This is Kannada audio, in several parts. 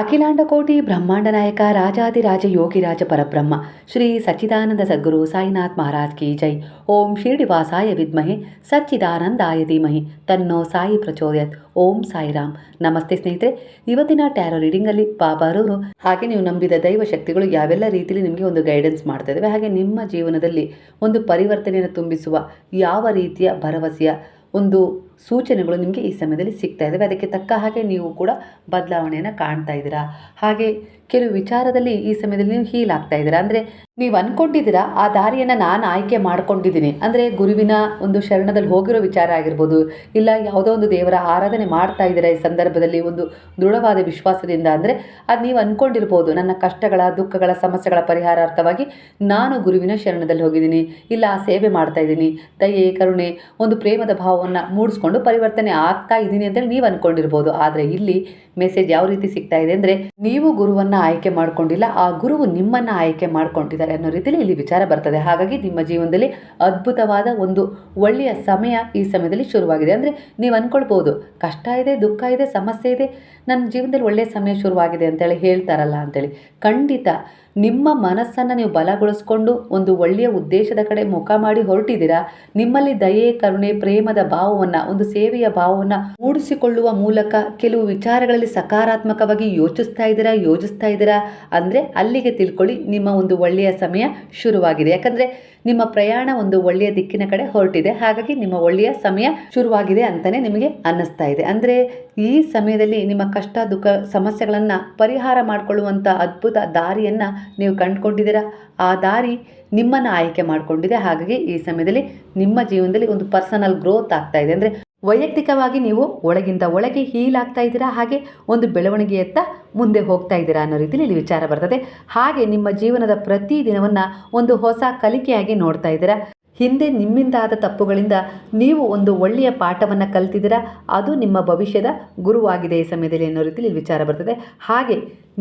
ಅಖಿಲಾಂಡ ಕೋಟಿ ಬ್ರಹ್ಮಾಂಡ ನಾಯಕ ರಾಜಾದಿರಾಜ ಯೋಗಿರಾಜ ಪರಬ್ರಹ್ಮ, ಶ್ರೀ ಸಚ್ಚಿದಾನಂದ ಸದ್ಗುರು ಸಾಯಿನಾಥ್ ಮಹಾರಾಜ್ ಕಿ ಜೈ. ಓಂ ಶಿರ್ಡಿವಾಸಾಯ ವಿದ್ಮಹೆ, ಸಚ್ಚಿದಾನಂದಾಯ ಧೀಮಹಿ. ತನ್ನೋ ಸಾಯಿ ಪ್ರಚೋದಯತ್. ಓಂ ಸಾಯಿರಾಮ್. ನಮಸ್ತೆ ಸ್ನೇಹಿತರೆ, ಇವತ್ತಿನ ಟ್ಯಾರೋ ರೀಡಿಂಗಲ್ಲಿ ಬಾಬಾರವರು ಹಾಗೆ ನೀವು ನಂಬಿದ ದೈವ ಶಕ್ತಿಗಳು ಯಾವೆಲ್ಲ ರೀತಿಯಲ್ಲಿ ನಿಮಗೆ ಒಂದು ಗೈಡೆನ್ಸ್ ಮಾಡ್ತಾ ಇದ್ದಾವೆ ಹಾಗೆ ನಿಮ್ಮ ಜೀವನದಲ್ಲಿ ಒಂದು ಪರಿವರ್ತನೆಯನ್ನು ತುಂಬಿಸುವ ಯಾವ ರೀತಿಯ ಭರವಸೆಯ ಒಂದು ಸೂಚನೆಗಳು ನಿಮಗೆ ಈ ಸಮಯದಲ್ಲಿ ಸಿಗ್ತಾ ಇದ್ದಾವೆ ಅದಕ್ಕೆ ತಕ್ಕ ಹಾಗೆ ನೀವು ಕೂಡ ಬದಲಾವಣೆಯನ್ನು ಕಾಣ್ತಾ ಇದ್ದೀರಾ. ಹಾಗೆ ಕೆಲವು ವಿಚಾರದಲ್ಲಿ ಈ ಸಮಯದಲ್ಲಿ ನೀವು ಹೀಲ್ ಆಗ್ತಾ ಇದ್ದೀರಾ. ಅಂದರೆ ನೀವು ಅಂದ್ಕೊಂಡಿದ್ದೀರಾ ಆ ದಾರಿಯನ್ನು ನಾನು ಆಯ್ಕೆ ಮಾಡ್ಕೊಂಡಿದ್ದೀನಿ. ಅಂದರೆ ಗುರುವಿನ ಒಂದು ಶರಣದಲ್ಲಿ ಹೋಗಿರೋ ವಿಚಾರ ಆಗಿರ್ಬೋದು, ಇಲ್ಲ ಯಾವುದೋ ಒಂದು ದೇವರ ಆರಾಧನೆ ಮಾಡ್ತಾ ಇದ್ದೀರಾ ಈ ಸಂದರ್ಭದಲ್ಲಿ ಒಂದು ದೃಢವಾದ ವಿಶ್ವಾಸದಿಂದ. ಅಂದರೆ ಅದು ನೀವು ಅಂದ್ಕೊಂಡಿರ್ಬೋದು ನನ್ನ ಕಷ್ಟಗಳ, ದುಃಖಗಳ, ಸಮಸ್ಯೆಗಳ ಪರಿಹಾರಾರ್ಥವಾಗಿ ನಾನು ಗುರುವಿನ ಶರಣದಲ್ಲಿ ಹೋಗಿದ್ದೀನಿ, ಇಲ್ಲ ಆ ಸೇವೆ ಮಾಡ್ತಾ ಇದ್ದೀನಿ. ದಯೆ, ಕರುಣೆ, ಒಂದು ಪ್ರೇಮದ ಭಾವವನ್ನು ಮೂಡಿಸ್ಕೊಂಡು ಪರಿವರ್ತನೆ ಆಗ್ತಾ ಇದ್ದೀನಿ ಅಂತೇಳಿ ನೀವು ಅಂದ್ಕೊಂಡಿರ್ಬೋದು ಆದರೆ ಇಲ್ಲಿ ಮೆಸೇಜ್ ಯಾವ ರೀತಿ ಸಿಗ್ತಾ ಇದೆ ಅಂದರೆ, ನೀವು ಗುರುವನ್ನು ಆಯ್ಕೆ ಮಾಡ್ಕೊಂಡಿಲ್ಲ, ಆ ಗುರುವು ನಿಮ್ಮನ್ನು ಆಯ್ಕೆ ಮಾಡ್ಕೊಂಡಿದ್ದಾರೆ. ಅನ್ನೋ ರೀತಿಯಲ್ಲಿ ಇಲ್ಲಿ ವಿಚಾರ ಬರ್ತದೆ. ಹಾಗಾಗಿ ನಿಮ್ಮ ಜೀವನದಲ್ಲಿ ಅದ್ಭುತವಾದ ಒಂದು ಒಳ್ಳೆಯ ಸಮಯ ಈ ಸಮಯದಲ್ಲಿ ಶುರುವಾಗಿದೆ. ಅಂದರೆ ನೀವು ಅಂದ್ಕೊಳ್ಬೋದು ಕಷ್ಟ ಇದೆ, ದುಃಖ ಇದೆ, ಸಮಸ್ಯೆ ಇದೆ, ನನ್ನ ಜೀವನದಲ್ಲಿ ಒಳ್ಳೆಯ ಸಮಯ ಶುರುವಾಗಿದೆ ಅಂತೇಳಿ ಹೇಳ್ತಾರಲ್ಲ ಅಂತೇಳಿ. ಖಂಡಿತ ನಿಮ್ಮ ಮನಸ್ಸನ್ನು ನೀವು ಬಲಗೊಳಿಸ್ಕೊಂಡು ಒಂದು ಒಳ್ಳೆಯ ಉದ್ದೇಶದ ಕಡೆ ಮುಖ ಮಾಡಿ ಹೊರಟಿದ್ದೀರಾ? ನಿಮ್ಮಲ್ಲಿ ದಯೆ, ಕರುಣೆ, ಪ್ರೇಮದ ಭಾವವನ್ನು, ಒಂದು ಸೇವೆಯ ಭಾವವನ್ನು ಮೂಡಿಸಿಕೊಳ್ಳುವ ಮೂಲಕ ಕೆಲವು ವಿಚಾರಗಳಲ್ಲಿ ಸಕಾರಾತ್ಮಕವಾಗಿ ಯೋಚಿಸ್ತಾ ಇದ್ದೀರಾ ಯೋಚಿಸ್ತಾ ಇದ್ದೀರಾ? ಅಂದರೆ ಅಲ್ಲಿಗೆ ತಿಳ್ಕೊಳ್ಳಿ, ನಿಮ್ಮ ಒಂದು ಒಳ್ಳೆಯ ಸಮಯ ಶುರುವಾಗಿದೆ. ಯಾಕಂದರೆ ನಿಮ್ಮ ಪ್ರಯಾಣ ಒಂದು ಒಳ್ಳೆಯ ದಿಕ್ಕಿನ ಕಡೆ ಹೊರಟಿದೆ. ಹಾಗಾಗಿ ನಿಮ್ಮ ಒಳ್ಳೆಯ ಸಮಯ ಶುರುವಾಗಿದೆ ಅಂತಲೇ ನಿಮಗೆ ಅನ್ನಿಸ್ತಾ ಇದೆ. ಅಂದರೆ ಈ ಸಮಯದಲ್ಲಿ ನಿಮ್ಮ ಕಷ್ಟ, ದುಃಖ, ಸಮಸ್ಯೆಗಳನ್ನು ಪರಿಹಾರ ಮಾಡಿಕೊಳ್ಳುವಂಥ ಅದ್ಭುತ ದಾರಿಯನ್ನು ನೀವು ಕಂಡುಕೊಂಡಿದ್ದೀರಾ? ಆ ದಾರಿ ನಿಮ್ಮನ್ನು ಆಯ್ಕೆ ಮಾಡಿಕೊಂಡಿದೆ. ಹಾಗಾಗಿ ಈ ಸಮಯದಲ್ಲಿ ನಿಮ್ಮ ಜೀವನದಲ್ಲಿ ಒಂದು ಪರ್ಸನಲ್ ಗ್ರೋತ್ ಆಗ್ತಾ ಇದೆ. ಅಂದರೆ ವೈಯಕ್ತಿಕವಾಗಿ ನೀವು ಒಳಗಿಂದ ಒಳಗೆ ಆಗ್ತಾ ಇದ್ದೀರಾ? ಹಾಗೆ ಒಂದು ಬೆಳವಣಿಗೆಯತ್ತ ಮುಂದೆ ಹೋಗ್ತಾ ಇದ್ದೀರಾ ಅನ್ನೋ ರೀತಿಯಲ್ಲಿ ಇಲ್ಲಿ ವಿಚಾರ ಬರ್ತದೆ. ಹಾಗೆ ನಿಮ್ಮ ಜೀವನದ ಪ್ರತಿ ದಿನವನ್ನು ಒಂದು ಹೊಸ ಕಲಿಕೆಯಾಗಿ ನೋಡ್ತಾ ಇದ್ದೀರಾ? ಹಿಂದೆ ನಿಮ್ಮಿಂದ ಆದ ತಪ್ಪುಗಳಿಂದ ನೀವು ಒಂದು ಒಳ್ಳೆಯ ಪಾಠವನ್ನು ಕಲ್ತಿದ್ದೀರಾ? ಅದು ನಿಮ್ಮ ಭವಿಷ್ಯದ ಗುರುವಾಗಿದೆ ಈ ಸಮಯದಲ್ಲಿ ಅನ್ನೋ ರೀತಿಯಲ್ಲಿ ವಿಚಾರ ಬರ್ತದೆ. ಹಾಗೆ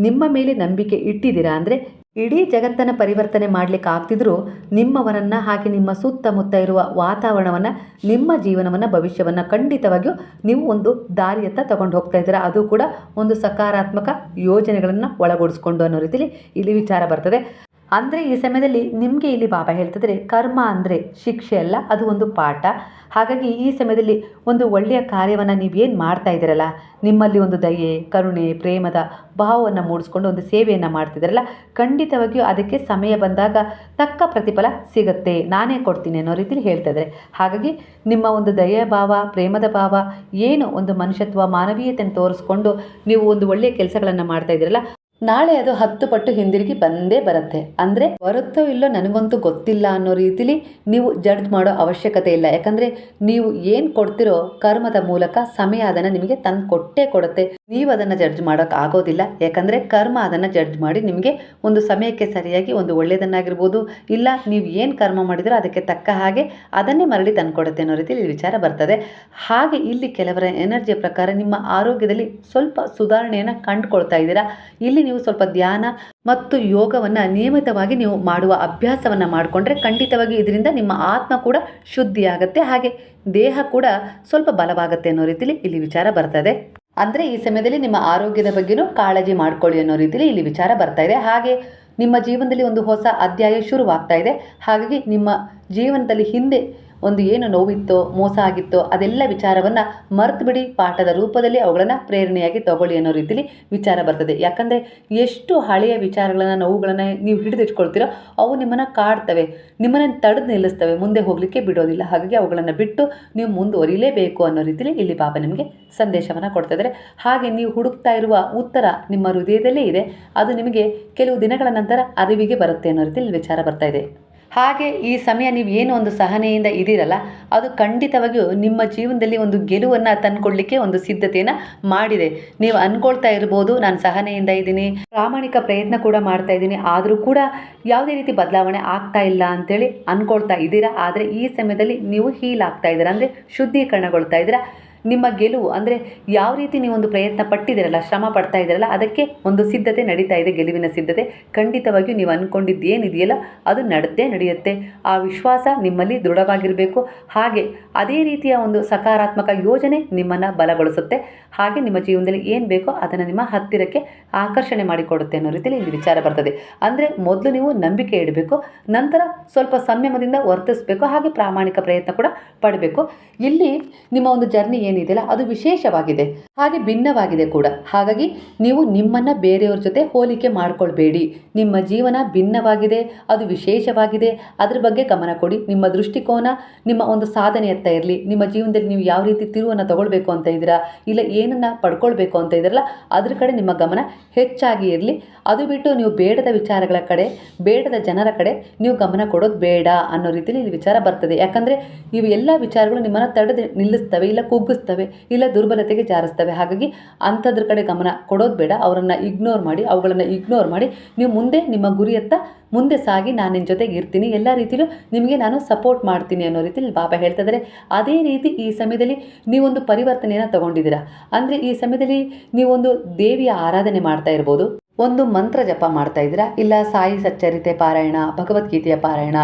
ನಿಮ್ಮ ಮೇಲೆ ನಂಬಿಕೆ ಇಟ್ಟಿದ್ದೀರಾ ಅಂದರೆ ಇಡೀ ಜಗತ್ತನ್ನು ಪರಿವರ್ತನೆ ಮಾಡಲಿಕ್ಕೆ ಆಗ್ತಿದ್ರೂ ನಿಮ್ಮವರನ್ನು ಹಾಗೆ ನಿಮ್ಮ ಸುತ್ತಮುತ್ತ ಇರುವ ವಾತಾವರಣವನ್ನು, ನಿಮ್ಮ ಜೀವನವನ್ನು, ಭವಿಷ್ಯವನ್ನು ಖಂಡಿತವಾಗಿಯೂ ನೀವು ಒಂದು ದಾರಿಯತ್ತ ತಗೊಂಡು ಹೋಗ್ತಾ ಇದ್ದೀರಾ. ಅದು ಕೂಡ ಒಂದು ಸಕಾರಾತ್ಮಕ ಯೋಜನೆಗಳನ್ನು ಒಳಗೂಡಿಸ್ಕೊಂಡು ಅನ್ನೋ ರೀತಿಯಲ್ಲಿ ಇಲ್ಲಿ ವಿಚಾರ ಬರ್ತದೆ. ಅಂದರೆ ಈ ಸಮಯದಲ್ಲಿ ನಿಮಗೆ ಇಲ್ಲಿ ಬಾಬಾ ಹೇಳ್ತಿದ್ರೆ ಕರ್ಮ ಅಂದರೆ ಶಿಕ್ಷೆ ಅಲ್ಲ, ಅದು ಒಂದು ಪಾಠ. ಹಾಗಾಗಿ ಈ ಸಮಯದಲ್ಲಿ ಒಂದು ಒಳ್ಳೆಯ ಕಾರ್ಯವನ್ನು ನೀವೇನು ಮಾಡ್ತಾ ಇದ್ದೀರಲ್ಲ, ನಿಮ್ಮಲ್ಲಿ ಒಂದು ದಯೆ, ಕರುಣೆ, ಪ್ರೇಮದ ಭಾವವನ್ನು ಮೂಡಿಸ್ಕೊಂಡು ಒಂದು ಸೇವೆಯನ್ನು ಮಾಡ್ತಿದ್ದೀರಲ್ಲ, ಖಂಡಿತವಾಗಿಯೂ ಅದಕ್ಕೆ ಸಮಯ ಬಂದಾಗ ತಕ್ಕ ಪ್ರತಿಫಲ ಸಿಗುತ್ತೆ. ನಾನೇ ಕೊಡ್ತೀನಿ ಅನ್ನೋ ರೀತಿಯಲ್ಲಿ ಹೇಳ್ತಾ ಇದ್ದಾರೆ. ಹಾಗಾಗಿ ನಿಮ್ಮ ಒಂದು ದಯೆಯ ಭಾವ, ಪ್ರೇಮದ ಭಾವ, ಏನು ಒಂದು ಮನುಷ್ಯತ್ವ, ಮಾನವೀಯತೆಯನ್ನು ತೋರಿಸ್ಕೊಂಡು ನೀವು ಒಂದು ಒಳ್ಳೆಯ ಕೆಲಸಗಳನ್ನು ಮಾಡ್ತಾ ಇದ್ದೀರಲ್ಲ ನಾಳೆ ಅದು ಹತ್ತು ಪಟ್ಟು ಹಿಂದಿರುಗಿ ಬಂದೇ ಬರುತ್ತೆ. ಅಂದರೆ ಬರುತ್ತೋ ಇಲ್ಲೋ ನನಗಂತೂ ಗೊತ್ತಿಲ್ಲ ಅನ್ನೋ ರೀತಿಲಿ ನೀವು ಜಡ್ಜ್ ಮಾಡೋ ಅವಶ್ಯಕತೆ ಇಲ್ಲ. ಯಾಕಂದರೆ ನೀವು ಏನು ಕೊಡ್ತಿರೋ ಕರ್ಮದ ಮೂಲಕ ಸಮಯ ಅದನ್ನು ನಿಮಗೆ ತಂದು ಕೊಟ್ಟೇ ಕೊಡುತ್ತೆ. ನೀವು ಅದನ್ನು ಜಡ್ಜ್ ಮಾಡೋಕೆ ಆಗೋದಿಲ್ಲ. ಯಾಕಂದರೆ ಕರ್ಮ ಅದನ್ನು ಜಡ್ಜ್ ಮಾಡಿ ನಿಮಗೆ ಒಂದು ಸಮಯಕ್ಕೆ ಸರಿಯಾಗಿ ಒಂದು ಒಳ್ಳೆಯದನ್ನಾಗಿರ್ಬೋದು. ಇಲ್ಲ, ನೀವು ಏನು ಕರ್ಮ ಮಾಡಿದರೂ ಅದಕ್ಕೆ ತಕ್ಕ ಹಾಗೆ ಅದನ್ನೇ ಮರಳಿ ತಂದುಕೊಡುತ್ತೆ ಅನ್ನೋ ರೀತಿಯಲ್ಲಿ ವಿಚಾರ ಬರ್ತದೆ. ಹಾಗೆ ಇಲ್ಲಿ ಕೆಲವರ ಎನರ್ಜಿಯ ಪ್ರಕಾರ ನಿಮ್ಮ ಆರೋಗ್ಯದಲ್ಲಿ ಸ್ವಲ್ಪ ಸುಧಾರಣೆಯನ್ನು ಕಂಡುಕೊಳ್ತಾ ಇದ್ದೀರಾ? ಇಲ್ಲಿ ನೀವು ಸ್ವಲ್ಪ ಧ್ಯಾನ ಮತ್ತು ಯೋಗವನ್ನು ನಿಯಮಿತವಾಗಿ ನೀವು ಮಾಡುವ ಅಭ್ಯಾಸವನ್ನು ಮಾಡಿಕೊಂಡ್ರೆ ಖಂಡಿತವಾಗಿ ಇದರಿಂದ ನಿಮ್ಮ ಆತ್ಮ ಕೂಡ ಶುದ್ಧಿಯಾಗುತ್ತೆ. ಹಾಗೆ ದೇಹ ಕೂಡ ಸ್ವಲ್ಪ ಬಲವಾಗುತ್ತೆ ಅನ್ನೋ ರೀತಿಲಿ ಇಲ್ಲಿ ವಿಚಾರ ಬರ್ತದೆ. ಅಂದರೆ ಈ ಸಮಯದಲ್ಲಿ ನಿಮ್ಮ ಆರೋಗ್ಯದ ಬಗ್ಗೆನೂ ಕಾಳಜಿ ಮಾಡ್ಕೊಳ್ಳಿ ಅನ್ನೋ ರೀತಿಲಿ ಇಲ್ಲಿ ವಿಚಾರ ಬರ್ತಾ ಇದೆ. ಹಾಗೆ ನಿಮ್ಮ ಜೀವನದಲ್ಲಿ ಒಂದು ಹೊಸ ಅಧ್ಯಾಯ ಶುರುವಾಗ್ತಾ ಇದೆ. ಹಾಗಾಗಿ ನಿಮ್ಮ ಜೀವನದಲ್ಲಿ ಹಿಂದೆ ಒಂದು ಏನು ನೋವಿತ್ತೋ, ಮೋಸ ಆಗಿತ್ತೋ, ಅದೆಲ್ಲ ವಿಚಾರವನ್ನು ಮರೆತು ಬಿಡಿ, ಪಾಠದ ರೂಪದಲ್ಲಿ ಅವುಗಳನ್ನು ಪ್ರೇರಣೆಯಾಗಿ ತಗೊಳ್ಳಿ ಅನ್ನೋ ರೀತಿಲಿ ವಿಚಾರ ಬರ್ತದೆ. ಯಾಕಂದರೆ ಎಷ್ಟು ಹಳೆಯ ವಿಚಾರಗಳನ್ನು, ನೋವುಗಳನ್ನು ನೀವು ಹಿಡಿದಿಟ್ಕೊಳ್ತೀರೋ, ಅವು ನಿಮ್ಮನ್ನು ಕಾಡ್ತವೆ. ನಿಮ್ಮನ್ನು ತಡೆದು ನಿಲ್ಲಿಸ್ತವೆ. ಮುಂದೆ ಹೋಗಲಿಕ್ಕೆ ಬಿಡೋದಿಲ್ಲ. ಹಾಗಾಗಿ ಅವುಗಳನ್ನು ಬಿಟ್ಟು ನೀವು ಮುಂದುವರಿಲೇಬೇಕು ಅನ್ನೋ ರೀತಿಲಿ ಇಲ್ಲಿ ಬಾಬಾ ನಿಮಗೆ ಸಂದೇಶವನ್ನು ಕೊಡ್ತಾ ಇದ್ದಾರೆ ಹಾಗೆ ನೀವು ಹುಡುಕ್ತಾ ಇರುವ ಉತ್ತರ ನಿಮ್ಮ ಹೃದಯದಲ್ಲೇ ಇದೆ. ಅದು ನಿಮಗೆ ಕೆಲವು ದಿನಗಳ ನಂತರ ಅರಿವಿಗೆ ಬರುತ್ತೆ ಅನ್ನೋ ರೀತಿಯಲ್ಲಿ ವಿಚಾರ ಬರ್ತಾ ಇದೆ. ಹಾಗೆ ಈ ಸಮಯ ನೀವು ಏನು ಒಂದು ಸಹನೆಯಿಂದ ಇದ್ದೀರಲ್ಲ, ಅದು ಖಂಡಿತವಾಗಿಯೂ ನಿಮ್ಮ ಜೀವನದಲ್ಲಿ ಒಂದು ಗೆಲುವನ್ನು ತಂದುಕೊಡ್ಲಿಕ್ಕೆ ಒಂದು ಸಿದ್ಧತೆಯನ್ನು ಮಾಡಿದೆ. ನೀವು ಅಂದ್ಕೊಳ್ತಾ ಇರ್ಬೋದು, ನಾನು ಸಹನೆಯಿಂದ ಇದ್ದೀನಿ, ಪ್ರಾಮಾಣಿಕ ಪ್ರಯತ್ನ ಕೂಡ ಮಾಡ್ತಾ ಇದ್ದೀನಿ, ಆದರೂ ಕೂಡ ಯಾವುದೇ ರೀತಿ ಬದಲಾವಣೆ ಆಗ್ತಾ ಇಲ್ಲ ಅಂತೇಳಿ ಅಂದ್ಕೊಳ್ತಾ ಇದ್ದೀರಾ? ಆದರೆ ಈ ಸಮಯದಲ್ಲಿ ನೀವು ಹೀಲ್ ಆಗ್ತಾ ಇದ್ದೀರಾ? ಅಂದರೆ ಶುದ್ಧೀಕರಣಗೊಳ್ತಾ ಇದ್ದೀರಾ? ನಿಮ್ಮ ಗೆಲುವು ಅಂದರೆ ಯಾವ ರೀತಿ ನೀವು ಒಂದು ಪ್ರಯತ್ನ ಪಟ್ಟಿದ್ದೀರಲ್ಲ, ಶ್ರಮ ಪಡ್ತಾ ಇದ್ದೀರಲ್ಲ, ಅದಕ್ಕೆ ಒಂದು ಸಿದ್ಧತೆ ನಡೀತಾ ಇದೆ, ಗೆಲುವಿನ ಸಿದ್ಧತೆ. ಖಂಡಿತವಾಗಿಯೂ ನೀವು ಅಂದ್ಕೊಂಡಿದ್ದು ಏನಿದೆಯಲ್ಲ ಅದು ನಡೆದೇ ನಡೆಯುತ್ತೆ. ಆ ವಿಶ್ವಾಸ ನಿಮ್ಮಲ್ಲಿ ದೃಢವಾಗಿರಬೇಕು. ಹಾಗೆ ಅದೇ ರೀತಿಯ ಒಂದು ಸಕಾರಾತ್ಮಕ ಯೋಜನೆ ನಿಮ್ಮನ್ನು ಬಲಗೊಳಿಸುತ್ತೆ. ಹಾಗೆ ನಿಮ್ಮ ಜೀವನದಲ್ಲಿ ಏನು ಬೇಕೋ ಅದನ್ನು ನಿಮ್ಮ ಹತ್ತಿರಕ್ಕೆ ಆಕರ್ಷಣೆ ಮಾಡಿಕೊಡುತ್ತೆ ಅನ್ನೋ ರೀತಿಯಲ್ಲಿ ಇಲ್ಲಿ ವಿಚಾರ ಬರ್ತದೆ. ಅಂದರೆ ಮೊದಲು ನೀವು ನಂಬಿಕೆ ಇಡಬೇಕು, ನಂತರ ಸ್ವಲ್ಪ ಸಂಯಮದಿಂದ ವರ್ತಿಸಬೇಕು, ಹಾಗೆ ಪ್ರಾಮಾಣಿಕ ಪ್ರಯತ್ನ ಕೂಡ ಪಡಬೇಕು. ಇಲ್ಲಿ ನಿಮ್ಮ ಒಂದು ಜರ್ನಿ ಏನಿದೆಯಲ್ಲ, ಅದು ವಿಶೇಷವಾಗಿದೆ. ಹಾಗೆ ಭಿನ್ನವಾಗಿದೆ ಕೂಡ. ಹಾಗಾಗಿ ನೀವು ನಿಮ್ಮನ್ನ ಬೇರೆಯವ್ರ ಜೊತೆ ಹೋಲಿಕೆ ಮಾಡ್ಕೊಳ್ಬೇಡಿ. ನಿಮ್ಮ ಜೀವನ ಭಿನ್ನವಾಗಿದೆ, ಅದು ವಿಶೇಷವಾಗಿದೆ. ಅದ್ರ ಬಗ್ಗೆ ಗಮನ ಕೊಡಿ. ನಿಮ್ಮ ದೃಷ್ಟಿಕೋನ, ನಿಮ್ಮ ಒಂದು ಸಾಧನೆಯತ್ತ ಇರಲಿ. ನಿಮ್ಮ ಜೀವನದಲ್ಲಿ ನೀವು ಯಾವ ರೀತಿ ತಿರುವನ್ನು ತಗೊಳ್ಬೇಕು ಅಂತ ಇದ್ದೀರಾ, ಇಲ್ಲ ಏನನ್ನ ಪಡ್ಕೊಳ್ಬೇಕು ಅಂತ ಇದ್ದೀರಲ್ಲ, ಅದ್ರ ಕಡೆ ನಿಮ್ಮ ಗಮನ ಹೆಚ್ಚಾಗಿ ಇರಲಿ. ಅದು ಬಿಟ್ಟು ನೀವು ಬೇಡದ ವಿಚಾರಗಳ ಕಡೆ, ಬೇಡದ ಜನರ ಕಡೆ ನೀವು ಗಮನ ಕೊಡೋದು ಬೇಡ ಅನ್ನೋ ರೀತಿಯಲ್ಲಿ ಇಲ್ಲಿ ವಿಚಾರ ಬರ್ತದೆ. ಯಾಕಂದರೆ ಇವು ಎಲ್ಲ ವಿಚಾರಗಳು ನಿಮ್ಮನ್ನು ತಡೆದು ನಿಲ್ಲಿಸ್ತವೆ, ಇಲ್ಲ ಕುಗ್ಗಿಸ್ತವೆ. ಇಲ್ಲ ದುರ್ಬಲತೆಗೆ ಜಾರಿಸ್ತವೆ. ಹಾಗಾಗಿ ಅಂಥದ್ರ ಕಡೆ ಗಮನ ಕೊಡೋದು ಬೇಡ. ಅವರನ್ನು ಇಗ್ನೋರ್ ಮಾಡಿ, ಅವುಗಳನ್ನು ಇಗ್ನೋರ್ ಮಾಡಿ ನೀವು ಮುಂದೆ ನಿಮ್ಮ ಗುರಿಯತ್ತ ಮುಂದೆ ಸಾಗಿ ನಾನು ನಿನ್ನ ಜೊತೆಗೆ ಇರ್ತೀನಿ. ಎಲ್ಲ ರೀತಿಯಲ್ಲೂ ನಿಮಗೆ ನಾನು ಸಪೋರ್ಟ್ ಮಾಡ್ತೀನಿ ಅನ್ನೋ ರೀತಿಯಲ್ಲಿ ಬಾಬಾ ಹೇಳ್ತಾ ಇದ್ದಾರೆ ಅದೇ ರೀತಿ ಈ ಸಮಯದಲ್ಲಿ ನೀವೊಂದು ಪರಿವರ್ತನೆಯನ್ನು ತಗೊಂಡಿದ್ದೀರಾ? ಅಂದರೆ ಈ ಸಮಯದಲ್ಲಿ ನೀವೊಂದು ದೇವಿಯ ಆರಾಧನೆ ಮಾಡ್ತಾ ಇರ್ಬೋದು. ಒಂದು ಮಂತ್ರ ಜಪ ಮಾಡ್ತಾ ಇದ್ದೀರಾ? ಇಲ್ಲ ಸಾಯಿ ಸಚ್ಚರಿತೆ ಪಾರಾಯಣ, ಭಗವದ್ಗೀತೆಯ ಪಾರಾಯಣ,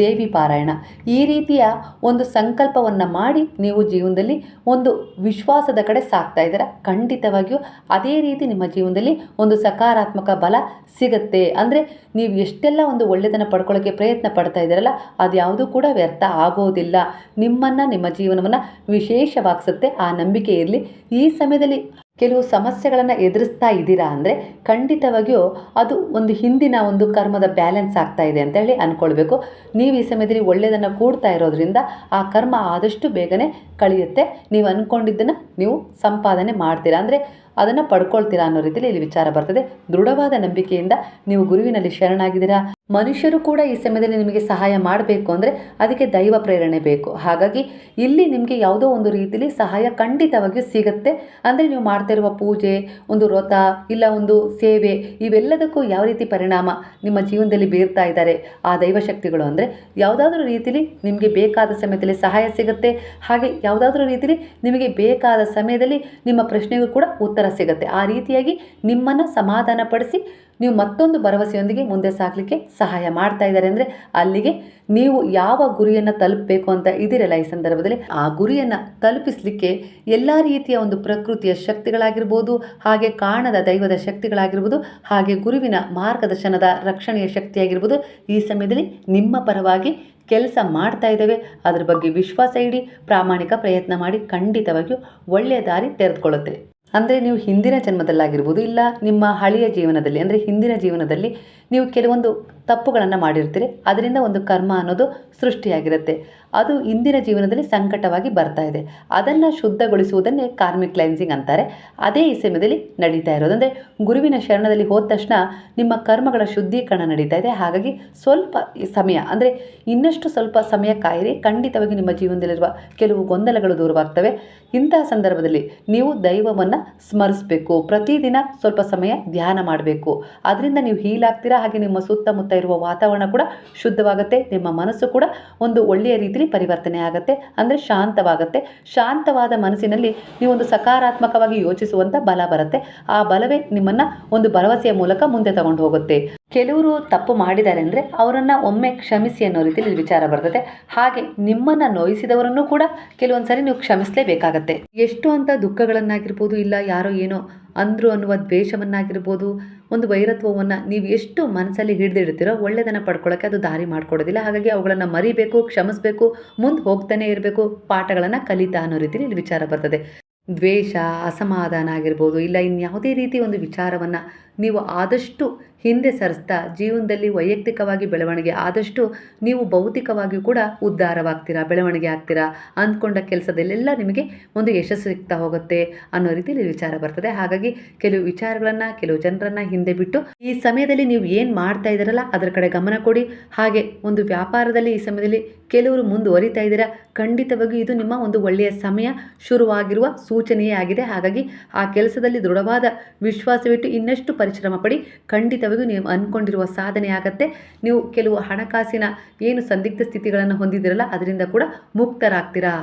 ದೇವಿ ಪಾರಾಯಣ, ಈ ರೀತಿಯ ಒಂದು ಸಂಕಲ್ಪವನ್ನು ಮಾಡಿ ನೀವು ಜೀವನದಲ್ಲಿ ಒಂದು ವಿಶ್ವಾಸದ ಕಡೆ ಸಾಕ್ತಾ ಇದ್ದೀರಾ? ಖಂಡಿತವಾಗಿಯೂ ಅದೇ ರೀತಿ ನಿಮ್ಮ ಜೀವನದಲ್ಲಿ ಒಂದು ಸಕಾರಾತ್ಮಕ ಬಲ ಸಿಗುತ್ತೆ. ಅಂದರೆ ನೀವು ಎಷ್ಟೆಲ್ಲ ಒಂದು ಒಳ್ಳೆಯದನ್ನು ಪಡ್ಕೊಳ್ಳೋಕ್ಕೆ ಪ್ರಯತ್ನ ಪಡ್ತಾ ಇದ್ದೀರಲ್ಲ, ಅದು ಯಾವುದೂ ಕೂಡ ವ್ಯರ್ಥ ಆಗೋದಿಲ್ಲ. ನಿಮ್ಮನ್ನು, ನಿಮ್ಮ ಜೀವನವನ್ನು ವಿಶೇಷವಾಗಿಸುತ್ತೆ. ಆ ನಂಬಿಕೆ ಇರಲಿ. ಈ ಸಮಯದಲ್ಲಿ ಕೆಲವು ಸಮಸ್ಯೆಗಳನ್ನು ಎದುರಿಸ್ತಾ ಇದ್ದೀರಾ ಅಂದರೆ ಖಂಡಿತವಾಗಿಯೂ ಅದು ಒಂದು ಹಿಂದಿನ ಒಂದು ಕರ್ಮದ ಬ್ಯಾಲೆನ್ಸ್ ಆಗ್ತಾ ಇದೆ ಅಂತ ಹೇಳಿ ಅಂದ್ಕೊಳ್ಬೇಕು ನೀವು ಈ ಸಮಯದಲ್ಲಿ ಒಳ್ಳೆಯದನ್ನು ಕೂಡ್ತಾ ಇರೋದ್ರಿಂದ ಆ ಕರ್ಮ ಆದಷ್ಟು ಬೇಗನೆ ಕಳೆಯುತ್ತೆ. ನೀವು ಅಂದ್ಕೊಂಡಿದ್ದನ್ನು ನೀವು ಸಂಪಾದನೆ ಮಾಡ್ತೀರಾ. ಅಂದರೆ ಅದನ್ನು ಪಡ್ಕೊಳ್ತೀರಾ ಅನ್ನೋ ರೀತಿಯಲ್ಲಿ ಇಲ್ಲಿ ವಿಚಾರ ಬರ್ತದೆ. ದೃಢವಾದ ನಂಬಿಕೆಯಿಂದ ನೀವು ಗುರುವಿನಲ್ಲಿ ಶರಣಾಗಿದ್ದೀರಾ? ಮನುಷ್ಯರು ಕೂಡ ಈ ಸಮಯದಲ್ಲಿ ನಿಮಗೆ ಸಹಾಯ ಮಾಡಬೇಕು ಅಂದರೆ ಅದಕ್ಕೆ ದೈವ ಪ್ರೇರಣೆ ಬೇಕು. ಹಾಗಾಗಿ ಇಲ್ಲಿ ನಿಮಗೆ ಯಾವುದೋ ಒಂದು ರೀತಿಯಲ್ಲಿ ಸಹಾಯ ಖಂಡಿತವಾಗಿಯೂ ಸಿಗುತ್ತೆ. ಅಂದರೆ ನೀವು ಮಾಡ್ತಾ ಇರುವ ಪೂಜೆ, ಒಂದು ವ್ರತ, ಇಲ್ಲ ಒಂದು ಸೇವೆ, ಇವೆಲ್ಲದಕ್ಕೂ ಯಾವ ರೀತಿ ಪರಿಣಾಮ ನಿಮ್ಮ ಜೀವನದಲ್ಲಿ ಬೀರ್ತಾ ಇದ್ದಾರೆ ಆ ದೈವಶಕ್ತಿಗಳು ಅಂದರೆ ಯಾವುದಾದ್ರೂ ರೀತಿಯಲ್ಲಿ ನಿಮಗೆ ಬೇಕಾದ ಸಮಯದಲ್ಲಿ ಸಹಾಯ ಸಿಗುತ್ತೆ. ಹಾಗೆ ಯಾವುದಾದ್ರೂ ರೀತಿಯಲ್ಲಿ ನಿಮಗೆ ಬೇಕಾದ ಸಮಯದಲ್ಲಿ ನಿಮ್ಮ ಪ್ರಶ್ನೆಗೂ ಕೂಡ ಉತ್ತರ ಸಿಗುತ್ತೆ. ಆ ರೀತಿಯಾಗಿ ನಿಮ್ಮನ್ನು ಸಮಾಧಾನಪಡಿಸಿ ನೀವು ಮತ್ತೊಂದು ಭರವಸೆಯೊಂದಿಗೆ ಮುಂದೆ ಸಾಗಲಿಕ್ಕೆ ಸಹಾಯ ಮಾಡ್ತಾ ಇದ್ದಾರೆ ಅಂದರೆ ಅಲ್ಲಿಗೆ ನೀವು ಯಾವ ಗುರಿಯನ್ನು ತಲುಪಬೇಕು ಅಂತ ಇದ್ದೀರಲ್ಲ ಈ ಸಂದರ್ಭದಲ್ಲಿ. ಆ ಗುರಿಯನ್ನು ತಲುಪಿಸಲಿಕ್ಕೆ ಎಲ್ಲ ರೀತಿಯ ಒಂದು ಪ್ರಕೃತಿಯ ಶಕ್ತಿಗಳಾಗಿರ್ಬೋದು, ಹಾಗೆ ಕಾಣದ ದೈವದ ಶಕ್ತಿಗಳಾಗಿರ್ಬೋದು, ಹಾಗೆ ಗುರುವಿನ ಮಾರ್ಗದರ್ಶನದ ರಕ್ಷಣೆಯ ಶಕ್ತಿಯಾಗಿರ್ಬೋದು, ಈ ಸಮಯದಲ್ಲಿ ನಿಮ್ಮ ಪರವಾಗಿ ಕೆಲಸ ಮಾಡ್ತಾ ಇದ್ದಾವೆ. ಅದ್ರ ಬಗ್ಗೆ ವಿಶ್ವಾಸ ಇಡಿ, ಪ್ರಾಮಾಣಿಕ ಪ್ರಯತ್ನ ಮಾಡಿ ಖಂಡಿತವಾಗಿಯೂ ಒಳ್ಳೆಯ ದಾರಿ ತೆರೆದುಕೊಳ್ಳುತ್ತೆ ಅಂದರೆ ನೀವು ಹಿಂದಿನ ಜನ್ಮದಲ್ಲಾಗಿರ್ಬೋದು ಇಲ್ಲ ನಿಮ್ಮ ಹಳೆಯ ಜೀವನದಲ್ಲಿ, ಅಂದರೆ ಹಿಂದಿನ ಜೀವನದಲ್ಲಿ ನೀವು ಕೆಲವೊಂದು ತಪ್ಪುಗಳನ್ನು ಮಾಡಿರ್ತೀರಿ. ಅದರಿಂದ ಒಂದು ಕರ್ಮ ಅನ್ನೋದು ಸೃಷ್ಟಿಯಾಗಿರುತ್ತೆ. ಅದು ಇಂದಿನ ಜೀವನದಲ್ಲಿ ಸಂಕಟವಾಗಿ ಬರ್ತಾ ಇದೆ. ಅದನ್ನು ಶುದ್ಧಗೊಳಿಸುವುದನ್ನೇ ಕಾರ್ಮಿಕ್ ಕ್ಲೈನ್ಸಿಂಗ್ ಅಂತಾರೆ. ಅದೇ ಈ ಸಮಯದಲ್ಲಿ ನಡೀತಾ ಇರೋದು. ಅಂದರೆ ಗುರುವಿನ ಶರಣದಲ್ಲಿ ಹೋದ ತಕ್ಷಣ ನಿಮ್ಮ ಕರ್ಮಗಳ ಶುದ್ಧೀಕರಣ ನಡೀತಾ ಇದೆ. ಹಾಗಾಗಿ ಸ್ವಲ್ಪ ಸಮಯ, ಅಂದರೆ ಇನ್ನಷ್ಟು ಸ್ವಲ್ಪ ಸಮಯ ಕಾಯಿರಿ. ಖಂಡಿತವಾಗಿ ನಿಮ್ಮ ಜೀವನದಲ್ಲಿರುವ ಕೆಲವು ಗೊಂದಲಗಳು ದೂರವಾಗ್ತವೆ. ಇಂತಹ ಸಂದರ್ಭದಲ್ಲಿ ನೀವು ದೈವವನ್ನು ಸ್ಮರಿಸಬೇಕು. ಪ್ರತಿದಿನ ಸ್ವಲ್ಪ ಸಮಯ ಧ್ಯಾನ ಮಾಡಬೇಕು. ಅದರಿಂದ ನೀವು ಹೀಲ್ ಆಗ್ತೀರಾ ಹಾಗೆ ನಿಮ್ಮ ಸುತ್ತಮುತ್ತ ಇರುವ ವಾತಾವರಣ ಕೂಡ ಶುದ್ಧವಾಗುತ್ತೆ. ನಿಮ್ಮ ಮನಸ್ಸು ಕೂಡ ಒಂದು ಒಳ್ಳೆಯ ರೀತಿಯಲ್ಲಿ ಪರಿವರ್ತನೆ ಆಗುತ್ತೆ, ಅಂದರೆ ಶಾಂತವಾಗುತ್ತೆ. ಶಾಂತವಾದ ಮನಸ್ಸಿನಲ್ಲಿ ಒಂದು ಸಕಾರಾತ್ಮಕವಾಗಿ ಯೋಚಿಸುವಂಥ ಬಲ ಬರುತ್ತೆ. ಆ ಬಲವೇ ನಿಮ್ಮನ್ನು ಒಂದು ಭರವಸೆಯ ಮೂಲಕ ಮುಂದೆ ತಗೊಂಡು ಹೋಗುತ್ತೆ. ಕೆಲವರು ತಪ್ಪು ಮಾಡಿದ್ದಾರೆ ಅಂದರೆ ಅವರನ್ನು ಒಮ್ಮೆ ಕ್ಷಮಿಸಿ ಅನ್ನೋ ರೀತಿಯಲ್ಲಿ ವಿಚಾರ ಬರ್ತದೆ. ಹಾಗೆ ನಿಮ್ಮನ್ನು ನೋಯಿಸಿದವರನ್ನು ಕೂಡ ಕೆಲವೊಂದು ಸರಿ ನೀವು ಕ್ಷಮಿಸಲೇಬೇಕಾಗತ್ತೆ. ಎಷ್ಟು ಅಂತ ದುಃಖಗಳನ್ನಾಗಿರ್ಬೋದು ಇಲ್ಲ ಯಾರೋ ಏನೋ ಅಂದರು ಅನ್ನುವ ದ್ವೇಷವನ್ನಾಗಿರ್ಬೋದು, ಒಂದು ವೈರತ್ವವನ್ನು ನೀವು ಎಷ್ಟು ಮನಸ್ಸಲ್ಲಿ ಹಿಡಿದಿಡ್ತೀರೋ ಒಳ್ಳೆಯದನ್ನು ಪಡ್ಕೊಳ್ಳೋಕ್ಕೆ ಅದು ದಾರಿ ಮಾಡಿಕೊಡೋದಿಲ್ಲ. ಹಾಗಾಗಿ ಅವುಗಳನ್ನು ಮರಿಬೇಕು, ಕ್ಷಮಿಸಬೇಕು, ಮುಂದೆ ಹೋಗ್ತಾನೆ ಇರಬೇಕು, ಪಾಠಗಳನ್ನು ಕಲಿತಾ ಅನ್ನೋ ರೀತಿಯಲ್ಲಿ ಇಲ್ಲಿ ವಿಚಾರ ಬರ್ತದೆ. ದ್ವೇಷ, ಅಸಮಾಧಾನ ಆಗಿರ್ಬೋದು, ಇಲ್ಲ ಇನ್ಯಾವುದೇ ರೀತಿ ಒಂದು ವಿಚಾರವನ್ನು ನೀವು ಆದಷ್ಟು ಹಿಂದೆ ಸರಿಸ್ತಾ ಜೀವನದಲ್ಲಿ ವೈಯಕ್ತಿಕವಾಗಿ ಬೆಳವಣಿಗೆ, ಆದಷ್ಟು ನೀವು ಭೌತಿಕವಾಗಿಯೂ ಕೂಡ ಉದ್ಧಾರವಾಗ್ತೀರಾ, ಬೆಳವಣಿಗೆ ಆಗ್ತೀರಾ ಅಂದ್ಕೊಂಡ ಕೆಲಸದಲ್ಲೆಲ್ಲ ನಿಮಗೆ ಒಂದು ಯಶಸ್ಸು ಸಿಗ್ತಾ ಹೋಗುತ್ತೆ ಅನ್ನೋ ರೀತಿಯಲ್ಲಿ ವಿಚಾರ ಬರ್ತದೆ. ಹಾಗಾಗಿ ಕೆಲವು ವಿಚಾರಗಳನ್ನು, ಕೆಲವು ಜನರನ್ನು ಹಿಂದೆ ಬಿಟ್ಟು ಈ ಸಮಯದಲ್ಲಿ ನೀವು ಏನು ಮಾಡ್ತಾ ಇದ್ದೀರಲ್ಲ ಅದರ ಕಡೆ ಗಮನ ಕೊಡಿ. ಹಾಗೆ ಒಂದು ವ್ಯಾಪಾರದಲ್ಲಿ ಈ ಸಮಯದಲ್ಲಿ ಕೆಲವರು ಮುಂದುವರಿತಾ ಇದ್ದೀರಾ, ಖಂಡಿತವಾಗಿಯೂ ಇದು ನಿಮ್ಮ ಒಂದು ಒಳ್ಳೆಯ ಸಮಯ ಶುರುವಾಗಿರುವ ಸೂಚನೆಯೇ ಆಗಿದೆ. ಹಾಗಾಗಿ ಆ ಕೆಲಸದಲ್ಲಿ ದೃಢವಾದ ವಿಶ್ವಾಸವಿಟ್ಟು ಇನ್ನಷ್ಟು ಪರಿಶ್ರಮ ಪಡಿ. ಖಂಡಿತವಾಗಿಯೂ ನೀವು ಅಂದ್ಕೊಂಡಿರುವ ಸಾಧನೆ ಆಗತ್ತೆ. ನೀವು ಕೆಲವು ಹಣಕಾಸಿನ ಏನು ಸಂದಿಗ್ಧ ಸ್ಥಿತಿಗಳನ್ನು ಹೊಂದಿದ್ದೀರಲ್ಲ, ಅದರಿಂದ ಕೂಡ ಮುಕ್ತರಾಗ್ತೀರಾ?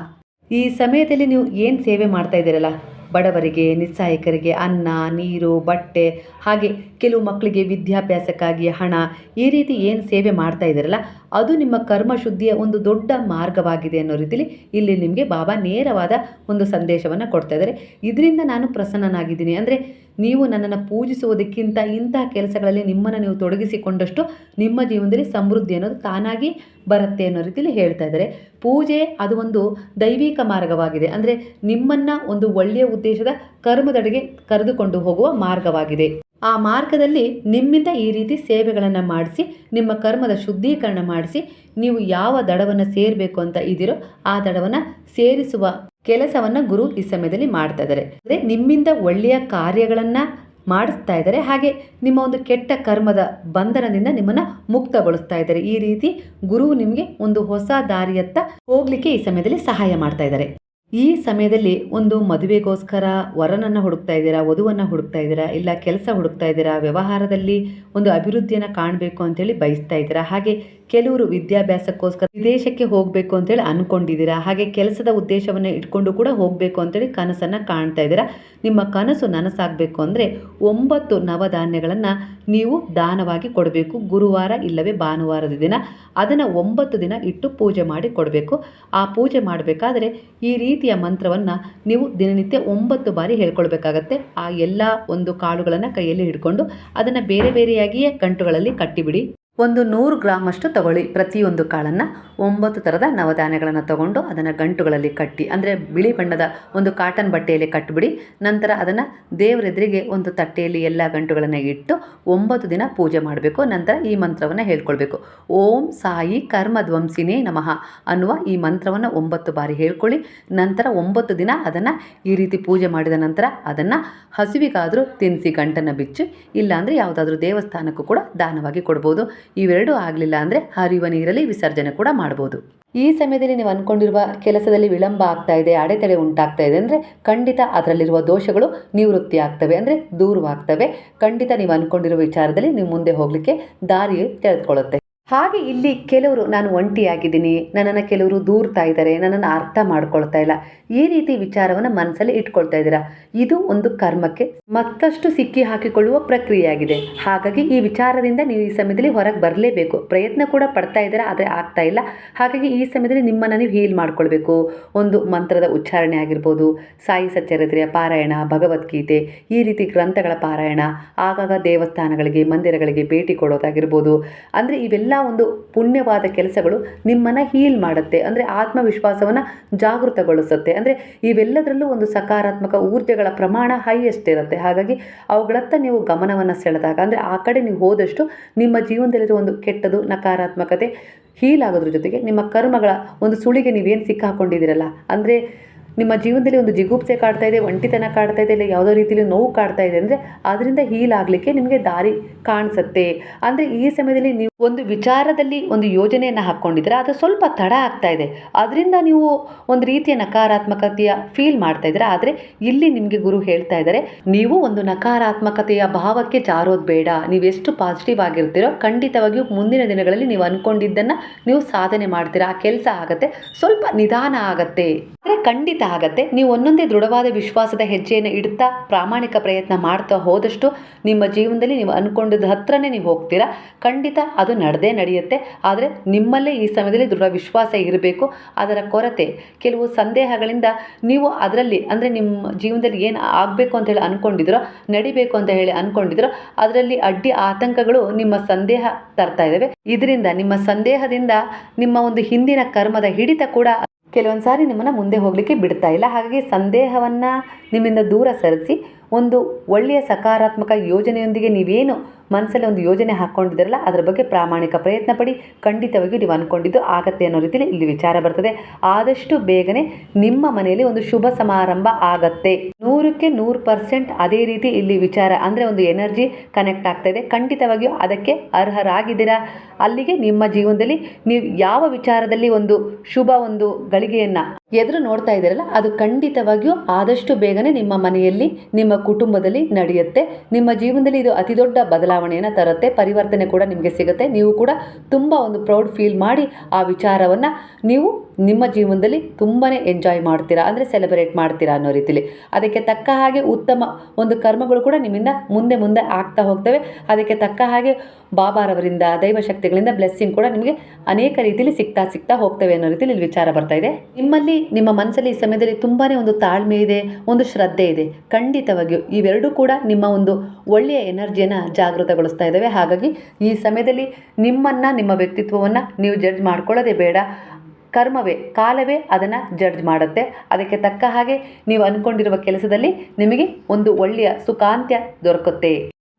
ಈ ಸಮಯದಲ್ಲಿ ನೀವು ಏನು ಸೇವೆ ಮಾಡ್ತಾ ಇದ್ದೀರಲ್ಲ? ಬಡವರಿಗೆ, ನಿಸ್ಸಹಾಯಕರಿಗೆ ಅನ್ನ, ನೀರು, ಬಟ್ಟೆ, ಹಾಗೆ ಕೆಲವು ಮಕ್ಕಳಿಗೆ ವಿದ್ಯಾಭ್ಯಾಸಕ್ಕಾಗಿ ಹಣ, ಈ ರೀತಿ ಏನು ಸೇವೆ ಮಾಡ್ತಾ ಇದ್ದೀರಲ್ಲ, ಅದು ನಿಮ್ಮ ಕರ್ಮ ಶುದ್ಧಿಯ ಒಂದು ದೊಡ್ಡ ಮಾರ್ಗವಾಗಿದೆ ಅನ್ನೋ ರೀತಿಲಿ ಇಲ್ಲಿ ನಿಮಗೆ ಬಾಬಾ ನೇರವಾದ ಒಂದು ಸಂದೇಶವನ್ನು ಕೊಡ್ತಾ ಇದ್ದಾರೆ. ಇದರಿಂದ ನಾನು ಪ್ರಸನ್ನನಾಗಿದ್ದೀನಿ. ಅಂದರೆ ನೀವು ನನ್ನನ್ನು ಪೂಜಿಸುವುದಕ್ಕಿಂತ ಇಂತಹ ಕೆಲಸಗಳಲ್ಲಿ ನಿಮ್ಮನ್ನು ನೀವು ತೊಡಗಿಸಿಕೊಂಡಷ್ಟು ನಿಮ್ಮ ಜೀವನದಲ್ಲಿ ಸಮೃದ್ಧಿ ಅನ್ನೋದು ತಾನಾಗಿ ಬರುತ್ತೆ ಅನ್ನೋ ರೀತಿಯಲ್ಲಿ ಹೇಳ್ತಾ ಇದ್ದಾರೆ. ಪೂಜೆ ಅದು ಒಂದು ದೈವಿಕ ಮಾರ್ಗವಾಗಿದೆ. ಅಂದರೆ ನಿಮ್ಮನ್ನು ಒಂದು ಒಳ್ಳೆಯ ಉದ್ದೇಶದ ಕರ್ಮದಡೆಗೆ ಕರೆದುಕೊಂಡು ಹೋಗುವ ಮಾರ್ಗವಾಗಿದೆ. ಆ ಮಾರ್ಗದಲ್ಲಿ ನಿಮ್ಮಿಂದ ಈ ರೀತಿ ಸೇವೆಗಳನ್ನು ಮಾಡಿಸಿ, ನಿಮ್ಮ ಕರ್ಮದ ಶುದ್ಧೀಕರಣ ಮಾಡಿಸಿ, ನೀವು ಯಾವ ದಡವನ್ನು ಸೇರಬೇಕು ಅಂತ ಇದ್ದೀರೋ ಆ ದಡವನ್ನು ಸೇರಿಸುವ ಕೆಲಸವನ್ನು ಗುರು ಈ ಸಮಯದಲ್ಲಿ ಮಾಡ್ತಾ ಇದ್ದಾರೆ. ಅಂದರೆ ನಿಮ್ಮಿಂದ ಒಳ್ಳೆಯ ಕಾರ್ಯಗಳನ್ನು ಮಾಡಿಸ್ತಾ ಇದ್ದಾರೆ. ಹಾಗೆ ನಿಮ್ಮ ಒಂದು ಕೆಟ್ಟ ಕರ್ಮದ ಬಂಧನದಿಂದ ನಿಮ್ಮನ್ನು ಮುಕ್ತಗೊಳಿಸ್ತಾ ಇದ್ದಾರೆ. ಈ ರೀತಿ ಗುರು ನಿಮಗೆ ಒಂದು ಹೊಸ ದಾರಿಯತ್ತ ಹೋಗಲಿಕ್ಕೆ ಈ ಸಮಯದಲ್ಲಿ ಸಹಾಯ ಮಾಡ್ತಾ ಇದ್ದಾರೆ. ಈ ಸಮಯದಲ್ಲಿ ಒಂದು ಮದುವೆಗೋಸ್ಕರ ವರನನ್ನು ಹುಡುಕ್ತಾ ಇದ್ದೀರಾ, ವಧುವನ್ನು ಹುಡುಕ್ತಾ ಇದ್ದೀರಾ, ಇಲ್ಲ ಕೆಲಸ ಹುಡುಕ್ತಾ ಇದ್ದೀರಾ, ವ್ಯವಹಾರದಲ್ಲಿ ಒಂದು ಅಭಿವೃದ್ಧಿಯನ್ನು ಕಾಣಬೇಕು ಅಂತೇಳಿ ಬಯಸ್ತಾ ಇದ್ದೀರಾ? ಹಾಗೆ ಕೆಲವರು ವಿದ್ಯಾಭ್ಯಾಸಕ್ಕೋಸ್ಕರ ವಿದೇಶಕ್ಕೆ ಹೋಗಬೇಕು ಅಂತೇಳಿ ಅಂದ್ಕೊಂಡಿದ್ದೀರಾ ಹಾಗೆ ಕೆಲಸದ ಉದ್ದೇಶವನ್ನು ಇಟ್ಕೊಂಡು ಕೂಡ ಹೋಗಬೇಕು ಅಂತೇಳಿ ಕನಸನ್ನು ಕಾಣ್ತಾ ಇದ್ದೀರಾ? ನಿಮ್ಮ ಕನಸು ನನಸಾಗಬೇಕು ಅಂದರೆ ಒಂಬತ್ತು ನವಧಾನ್ಯಗಳನ್ನು ನೀವು ದಾನವಾಗಿ ಕೊಡಬೇಕು. ಗುರುವಾರ ಇಲ್ಲವೇ ಭಾನುವಾರದ ದಿನ. ಅದನ್ನು ಒಂಬತ್ತು ದಿನ ಇಟ್ಟು ಪೂಜೆ ಮಾಡಿ ಕೊಡಬೇಕು. ಆ ಪೂಜೆ ಮಾಡಬೇಕಾದ್ರೆ ಈ ರೀತಿಯ ಮಂತ್ರವನ್ನು ನೀವು ದಿನನಿತ್ಯ ಒಂಬತ್ತು ಬಾರಿ ಹೇಳ್ಕೊಳ್ಬೇಕಾಗತ್ತೆ. ಆ ಎಲ್ಲ ಒಂದು ಕಾಳುಗಳನ್ನು ಕೈಯಲ್ಲಿ ಹಿಡ್ಕೊಂಡು ಅದನ್ನು ಬೇರೆ ಬೇರೆಯಾಗಿಯೇ ಕಂಟುಗಳಲ್ಲಿ ಕಟ್ಟಿಬಿಡಿ. ಒಂದು ನೂರು ಗ್ರಾಮಷ್ಟು ತಗೊಳ್ಳಿ. ಪ್ರತಿಯೊಂದು ಕಾಳನ್ನು ಒಂಬತ್ತು ಥರದ ನವಧಾನ್ಯಗಳನ್ನು ತಗೊಂಡು ಅದನ್ನು ಗಂಟುಗಳಲ್ಲಿ ಕಟ್ಟಿ. ಅಂದರೆ ಬಿಳಿ ಬಣ್ಣದ ಒಂದು ಕಾಟನ್ ಬಟ್ಟೆಯಲ್ಲಿ ಕಟ್ಟಿಬಿಡಿ ನಂತರ ಅದನ್ನು ದೇವರೆದುರಿಗೆ ಒಂದು ತಟ್ಟೆಯಲ್ಲಿ ಎಲ್ಲ ಗಂಟುಗಳನ್ನು ಇಟ್ಟು ಒಂಬತ್ತು ದಿನ ಪೂಜೆ ಮಾಡಬೇಕು. ನಂತರ ಈ ಮಂತ್ರವನ್ನು ಹೇಳ್ಕೊಳ್ಬೇಕು. ಓಂ ಸಾಯಿ ಕರ್ಮಧ್ವಂಸಿನೇ ನಮಃ ಅನ್ನುವ ಈ ಮಂತ್ರವನ್ನು ಒಂಬತ್ತು ಬಾರಿ ಹೇಳ್ಕೊಳ್ಳಿ. ನಂತರ ಒಂಬತ್ತು ದಿನ ಅದನ್ನು ಈ ರೀತಿ ಪೂಜೆ ಮಾಡಿದ ನಂತರ ಅದನ್ನು ಹಸಿವಿಗಾದರೂ ತಿನ್ನಿಸಿ ಗಂಟನ್ನು ಬಿಚ್ಚಿ, ಇಲ್ಲಾಂದರೆ ಯಾವುದಾದ್ರೂ ದೇವಸ್ಥಾನಕ್ಕೂ ಕೂಡ ದಾನವಾಗಿ ಕೊಡ್ಬೋದು. ಇವೆರಡೂ ಆಗಲಿಲ್ಲ ಅಂದರೆ ಹರಿಯುವ ನೀರಲ್ಲಿ ವಿಸರ್ಜನೆ ಕೂಡ ಮಾಡ್ಬೋದು. ಈ ಸಮಯದಲ್ಲಿ ನೀವು ಅಂದ್ಕೊಂಡಿರುವ ಕೆಲಸದಲ್ಲಿ ವಿಳಂಬ ಆಗ್ತಾ ಇದೆ, ಅಡೆತಡೆ ಉಂಟಾಗ್ತಾ ಇದೆ ಅಂದರೆ ಖಂಡಿತ ಅದರಲ್ಲಿರುವ ದೋಷಗಳು ನಿವೃತ್ತಿ ಆಗ್ತವೆ ಅಂದರೆ ದೂರವಾಗ್ತವೆ. ಖಂಡಿತ ನೀವು ಅಂದ್ಕೊಂಡಿರುವ ವಿಚಾರದಲ್ಲಿ ನೀವು ಮುಂದೆ ಹೋಗಲಿಕ್ಕೆ ದಾರಿ ತೆರೆದುಕೊಳ್ಳುತ್ತೆ ಹಾಗೆ ಇಲ್ಲಿ ಕೆಲವರು, ನಾನು ಒಂಟಿಯಾಗಿದ್ದೀನಿ, ನನ್ನನ್ನು ಕೆಲವರು ದೂರ್ತಾ ಇದ್ದಾರೆ, ನನ್ನನ್ನು ಅರ್ಥ ಮಾಡ್ಕೊಳ್ತಾ ಇಲ್ಲ, ಈ ರೀತಿ ವಿಚಾರವನ್ನು ಮನಸ್ಸಲ್ಲಿ ಇಟ್ಕೊಳ್ತಾ ಇದ್ದೀರಾ? ಇದು ಒಂದು ಕರ್ಮಕ್ಕೆ ಮತ್ತಷ್ಟು ಸಿಕ್ಕಿ ಹಾಕಿಕೊಳ್ಳುವ ಪ್ರಕ್ರಿಯೆಯಾಗಿದೆ. ಹಾಗಾಗಿ ಈ ವಿಚಾರದಿಂದ ನೀವು ಈ ಸಮಯದಲ್ಲಿ ಹೊರಗೆ ಬರಲೇಬೇಕು. ಪ್ರಯತ್ನ ಕೂಡ ಪಡ್ತಾ ಇದ್ದೀರಾ, ಆದರೆ ಆಗ್ತಾ ಇಲ್ಲ. ಹಾಗಾಗಿ ಈ ಸಮಯದಲ್ಲಿ ನಿಮ್ಮನ್ನು ನೀವು ಹೀಲ್ ಮಾಡ್ಕೊಳ್ಬೇಕು. ಒಂದು ಮಂತ್ರದ ಉಚ್ಚಾರಣೆ ಆಗಿರ್ಬೋದು, ಸಾಯಿ ಸಚ್ಚರಿತ್ರೆಯ ಪಾರಾಯಣ, ಭಗವದ್ಗೀತೆ, ಈ ರೀತಿ ಗ್ರಂಥಗಳ ಪಾರಾಯಣ, ಆಗಾಗ ದೇವಸ್ಥಾನಗಳಿಗೆ, ಮಂದಿರಗಳಿಗೆ ಭೇಟಿ ಕೊಡೋದಾಗಿರ್ಬೋದು. ಅಂದರೆ ಇವೆಲ್ಲ ಒಂದು ಪುಣ್ಯವಾದ ಕೆಲಸಗಳು ನಿಮ್ಮನ್ನು ಹೀಲ್ ಮಾಡುತ್ತೆ. ಅಂದರೆ ಆತ್ಮವಿಶ್ವಾಸವನ್ನು ಜಾಗೃತಗೊಳಿಸುತ್ತೆ. ಅಂದರೆ ಇವೆಲ್ಲದರಲ್ಲೂ ಒಂದು ಸಕಾರಾತ್ಮಕ ಊರ್ಜೆಗಳ ಪ್ರಮಾಣ ಹೈಯೆಸ್ಟ್ ಇರುತ್ತೆ. ಹಾಗಾಗಿ ಅವುಗಳತ್ತ ನೀವು ಗಮನವನ್ನು ಸೆಳೆದಾಗ, ಅಂದರೆ ಆ ಕಡೆ ನೀವು ಹೋದಷ್ಟು ನಿಮ್ಮ ಜೀವನದಲ್ಲಿರುವ ಒಂದು ಕೆಟ್ಟದು, ನಕಾರಾತ್ಮಕತೆ ಹೀಲ್ ಆಗೋದ್ರ ಜೊತೆಗೆ ನಿಮ್ಮ ಕರ್ಮಗಳ ಒಂದು ಸುಳಿಗೆ ನೀವೇನು ಸಿಕ್ಕಾಕೊಂಡಿದ್ದೀರಲ್ಲ. ಅಂದರೆ ನಿಮ್ಮ ಜೀವನದಲ್ಲಿ ಒಂದು ಜಿಗುಪ್ಸೆ ಕಾಡ್ತಾ ಇದೆ, ಒಂಟಿತನ ಕಾಡ್ತಾ ಇದೆ, ಇಲ್ಲ ಯಾವುದೋ ರೀತಿಯಲ್ಲಿ ನೋವು ಕಾಡ್ತಾ ಇದೆ ಅಂದರೆ ಅದರಿಂದ ಹೀಲ್ ಆಗಲಿಕ್ಕೆ ನಿಮಗೆ ದಾರಿ ಕಾಣಿಸುತ್ತೆ. ಅಂದರೆ ಈ ಸಮಯದಲ್ಲಿ ನೀವು ಒಂದು ವಿಚಾರದಲ್ಲಿ ಒಂದು ಯೋಜನೆಯನ್ನು ಹಾಕ್ಕೊಂಡಿದ್ರೆ ಅದು ಸ್ವಲ್ಪ ತಡ ಆಗ್ತಾ ಇದೆ. ಅದರಿಂದ ನೀವು ಒಂದು ರೀತಿಯ ನಕಾರಾತ್ಮಕತೆಯ ಫೀಲ್ ಮಾಡ್ತಾ ಇದ್ದೀರಾ ಆದರೆ ಇಲ್ಲಿ ನಿಮಗೆ ಗುರು ಹೇಳ್ತಾ ಇದ್ದಾರೆ ನೀವು ಒಂದು ನಕಾರಾತ್ಮಕತೆಯ ಭಾವಕ್ಕೆ ಜಾರೋದು ಬೇಡ. ನೀವೆಷ್ಟು ಪಾಸಿಟಿವ್ ಆಗಿರ್ತೀರೋ ಖಂಡಿತವಾಗಿಯೂ ಮುಂದಿನ ದಿನಗಳಲ್ಲಿ ನೀವು ಅಂದ್ಕೊಂಡಿದ್ದನ್ನು ನೀವು ಸಾಧನೆ ಮಾಡ್ತೀರಾ. ಆ ಕೆಲಸ ಆಗುತ್ತೆ. ಸ್ವಲ್ಪ ನಿಧಾನ ಆಗತ್ತೆ. ಆದರೆ ಖಂಡಿತ ಆಗತ್ತೆ. ನೀವು ಒಂದೊಂದೇ ದೃಢವಾದ ವಿಶ್ವಾಸದ ಹೆಜ್ಜೆಯನ್ನು ಇಡ್ತಾ ಪ್ರಾಮಾಣಿಕ ಪ್ರಯತ್ನ ಮಾಡ್ತಾ ಹೋದಷ್ಟು ನಿಮ್ಮ ಜೀವನದಲ್ಲಿ ನೀವು ಅಂದ್ಕೊಂಡಿದ್ದ ಹತ್ರನೇ ನೀವು ಹೋಗ್ತೀರಾ? ಖಂಡಿತ ಅದು ನಡೆದೇ ನಡೆಯುತ್ತೆ. ಆದರೆ ನಿಮ್ಮಲ್ಲೇ ಈ ಸಮಯದಲ್ಲಿ ದೃಢ ವಿಶ್ವಾಸ ಇರಬೇಕು. ಅದರ ಕೊರತೆ, ಕೆಲವು ಸಂದೇಹಗಳಿಂದ ನೀವು ಅದರಲ್ಲಿ ಅಂದರೆ ನಿಮ್ಮ ಜೀವನದಲ್ಲಿ ಏನು ಆಗಬೇಕು ಅಂತ ಹೇಳಿ ಅಂದ್ಕೊಂಡಿದ್ರೋ ನಡಿಬೇಕು ಅಂತ ಹೇಳಿ ಅಂದ್ಕೊಂಡಿದ್ರೋ ಅದರಲ್ಲಿ ಅಡ್ಡಿ ಆತಂಕಗಳು ನಿಮ್ಮ ಸಂದೇಹ ತರ್ತಾ ಇದ್ದಾವೆ. ಇದರಿಂದ ನಿಮ್ಮ ಸಂದೇಹದಿಂದ ನಿಮ್ಮ ಒಂದು ಹಿಂದಿನ ಕರ್ಮದ ಹಿಡಿತ ಕೂಡ ಕೆಲವೊಂದು ಸಾರಿ ನಿಮ್ಮನ್ನು ಮುಂದೆ ಹೋಗಲಿಕ್ಕೆ ಬಿಡ್ತಾ ಇಲ್ಲ. ಹಾಗಾಗಿ ಸಂದೇಹವನ್ನು ನಿಮ್ಮಿಂದ ದೂರ ಸರಿಸಿ, ಒಂದು ಒಳ್ಳೆಯ ಸಕಾರಾತ್ಮಕ ಯೋಜನೆಯೊಂದಿಗೆ ನೀವೇನು ಮನಸ್ಸಲ್ಲಿ ಒಂದು ಯೋಜನೆ ಹಾಕ್ಕೊಂಡಿದ್ದೀರಲ್ಲ, ಅದರ ಬಗ್ಗೆ ಪ್ರಾಮಾಣಿಕ ಪ್ರಯತ್ನ ಪಡಿ, ಖಂಡಿತವಾಗಿಯೂ ನೀವು ಅಂದ್ಕೊಂಡಿದ್ದು ಆಗತ್ತೆ ಅನ್ನೋ ರೀತಿಯಲ್ಲಿ ಇಲ್ಲಿ ವಿಚಾರ ಬರ್ತದೆ. ಆದಷ್ಟು ಬೇಗನೆ ನಿಮ್ಮ ಮನೆಯಲ್ಲಿ ಒಂದು ಶುಭ ಸಮಾರಂಭ ಆಗತ್ತೆ. ನೂರಕ್ಕೆ ನೂರು ಪರ್ಸೆಂಟ್ ಅದೇ ರೀತಿ ಇಲ್ಲಿ ವಿಚಾರ ಅಂದರೆ ಒಂದು ಎನರ್ಜಿ ಕನೆಕ್ಟ್ ಆಗ್ತಾ ಇದೆ. ಖಂಡಿತವಾಗಿಯೂ ಅದಕ್ಕೆ ಅರ್ಹರಾಗಿದ್ದೀರಾ? ಅಲ್ಲಿಗೆ ನಿಮ್ಮ ಜೀವನದಲ್ಲಿ ನೀವು ಯಾವ ವಿಚಾರದಲ್ಲಿ ಒಂದು ಶುಭ ಒಂದು ಗಳಿಗೆಯನ್ನು ಎದುರು ನೋಡ್ತಾ ಇದ್ದೀರಲ್ಲ, ಅದು ಖಂಡಿತವಾಗಿಯೂ ಆದಷ್ಟು ಬೇಗನೆ ನಿಮ್ಮ ಮನೆಯಲ್ಲಿ, ನಿಮ್ಮ ಕುಟುಂಬದಲ್ಲಿ ನಡೆಯುತ್ತೆ. ನಿಮ್ಮ ಜೀವನದಲ್ಲಿ ಇದು ಅತಿ ದೊಡ್ಡ ಬದಲಾವಣೆಯನ್ನು ತರುತ್ತೆ, ಪರಿವರ್ತನೆ ಕೂಡ ನಿಮಗೆ ಸಿಗುತ್ತೆ. ನೀವು ಕೂಡ ತುಂಬ ಒಂದು ಪ್ರೌಡ್ ಫೀಲ್ ಮಾಡಿ ಆ ವಿಚಾರವನ್ನು ನೀವು ನಿಮ್ಮ ಜೀವನದಲ್ಲಿ ತುಂಬಾ ಎಂಜಾಯ್ ಮಾಡ್ತೀರಾ? ಅಂದರೆ ಸೆಲೆಬ್ರೇಟ್ ಮಾಡ್ತೀರಾ ಅನ್ನೋ ರೀತಿಲಿ. ಅದಕ್ಕೆ ತಕ್ಕ ಹಾಗೆ ಉತ್ತಮ ಒಂದು ಕರ್ಮಗಳು ಕೂಡ ನಿಮ್ಮಿಂದ ಮುಂದೆ ಮುಂದೆ ಆಗ್ತಾ ಹೋಗ್ತವೆ. ಅದಕ್ಕೆ ತಕ್ಕ ಹಾಗೆ ಬಾಬಾರವರಿಂದ ದೈವಶಕ್ತಿಗಳಿಂದ ಬ್ಲೆಸ್ಸಿಂಗ್ ಕೂಡ ನಿಮಗೆ ಅನೇಕ ರೀತಿಯಲ್ಲಿ ಸಿಗ್ತಾ ಸಿಗ್ತಾ ಹೋಗ್ತವೆ ಅನ್ನೋ ರೀತಿಲಿ ಇಲ್ಲಿ ವಿಚಾರ ಬರ್ತಾ ಇದೆ. ನಿಮ್ಮಲ್ಲಿ, ನಿಮ್ಮ ಮನಸ್ಸಲ್ಲಿ ಈ ಸಮಯದಲ್ಲಿ ತುಂಬಾ ಒಂದು ತಾಳ್ಮೆ ಇದೆ, ಒಂದು ಶ್ರದ್ಧೆ ಇದೆ. ಖಂಡಿತವಾಗಿಯೂ ಇವೆರಡೂ ಕೂಡ ನಿಮ್ಮ ಒಂದು ಒಳ್ಳೆಯ ಎನರ್ಜಿಯನ್ನು ಜಾಗೃತಗೊಳಿಸ್ತಾ ಇದ್ದಾವೆ. ಹಾಗಾಗಿ ಈ ಸಮಯದಲ್ಲಿ ನಿಮ್ಮನ್ನು, ನಿಮ್ಮ ವ್ಯಕ್ತಿತ್ವವನ್ನು ನೀವು ಜಡ್ಜ್ ಮಾಡ್ಕೊಳ್ಳೋದೇ ಬೇಡ. ಕರ್ಮವೇ, ಕಾಲವೇ ಅದನ್ನು ಜಡ್ಜ್ ಮಾಡುತ್ತೆ. ಅದಕ್ಕೆ ತಕ್ಕ ಹಾಗೆ ನೀವು ಅಂದ್ಕೊಂಡಿರುವ ಕೆಲಸದಲ್ಲಿ ನಿಮಗೆ ಒಂದು ಒಳ್ಳೆಯ ಸುಖಾಂತ್ಯ ದೊರಕುತ್ತೆ.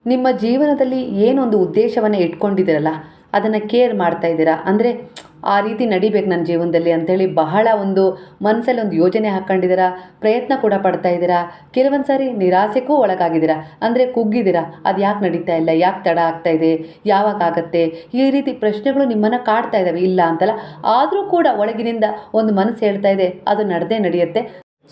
ನಿಮ್ಮ ಜೀವನದಲ್ಲಿ ಏನೊಂದು ಉದ್ದೇಶವನ್ನು ಇಟ್ಕೊಂಡಿದ್ದೀರಲ್ಲ, ಅದನ್ನು ಕೇರ್ ಮಾಡ್ತಾ ಇದ್ದೀರಾ? ಅಂದರೆ ಆ ರೀತಿ ನಡಿಬೇಕು ನನ್ನ ಜೀವನದಲ್ಲಿ ಅಂಥೇಳಿ ಬಹಳ ಒಂದು ಮನಸ್ಸಲ್ಲಿ ಒಂದು ಯೋಜನೆ ಹಾಕ್ಕೊಂಡಿದ್ದೀರಾ, ಪ್ರಯತ್ನ ಕೂಡ ಪಡ್ತಾ ಇದ್ದೀರಾ, ಕೆಲವೊಂದು ಸಾರಿ ನಿರಾಸೆಗೂ ಒಳಗಾಗಿದ್ದೀರಾ, ಅಂದರೆ ಕುಗ್ಗಿದ್ದೀರಾ, ಅದು ಯಾಕೆ ನಡೀತಾ ಇಲ್ಲ, ಯಾಕೆ ತಡ ಆಗ್ತಾ ಇದೆ, ಯಾವಾಗ ಆಗತ್ತೆ, ಈ ರೀತಿ ಪ್ರಶ್ನೆಗಳು ನಿಮ್ಮನ್ನು ಕಾಡ್ತಾ ಇದ್ದಾವೆ ಇಲ್ಲ ಅಂತಲ್ಲ, ಆದರೂ ಕೂಡ ಒಳಗಿನಿಂದ ಒಂದು ಮನಸ್ಸು ಹೇಳ್ತಾ ಇದೆ, ಅದು ನಡೆದೇ ನಡೆಯುತ್ತೆ.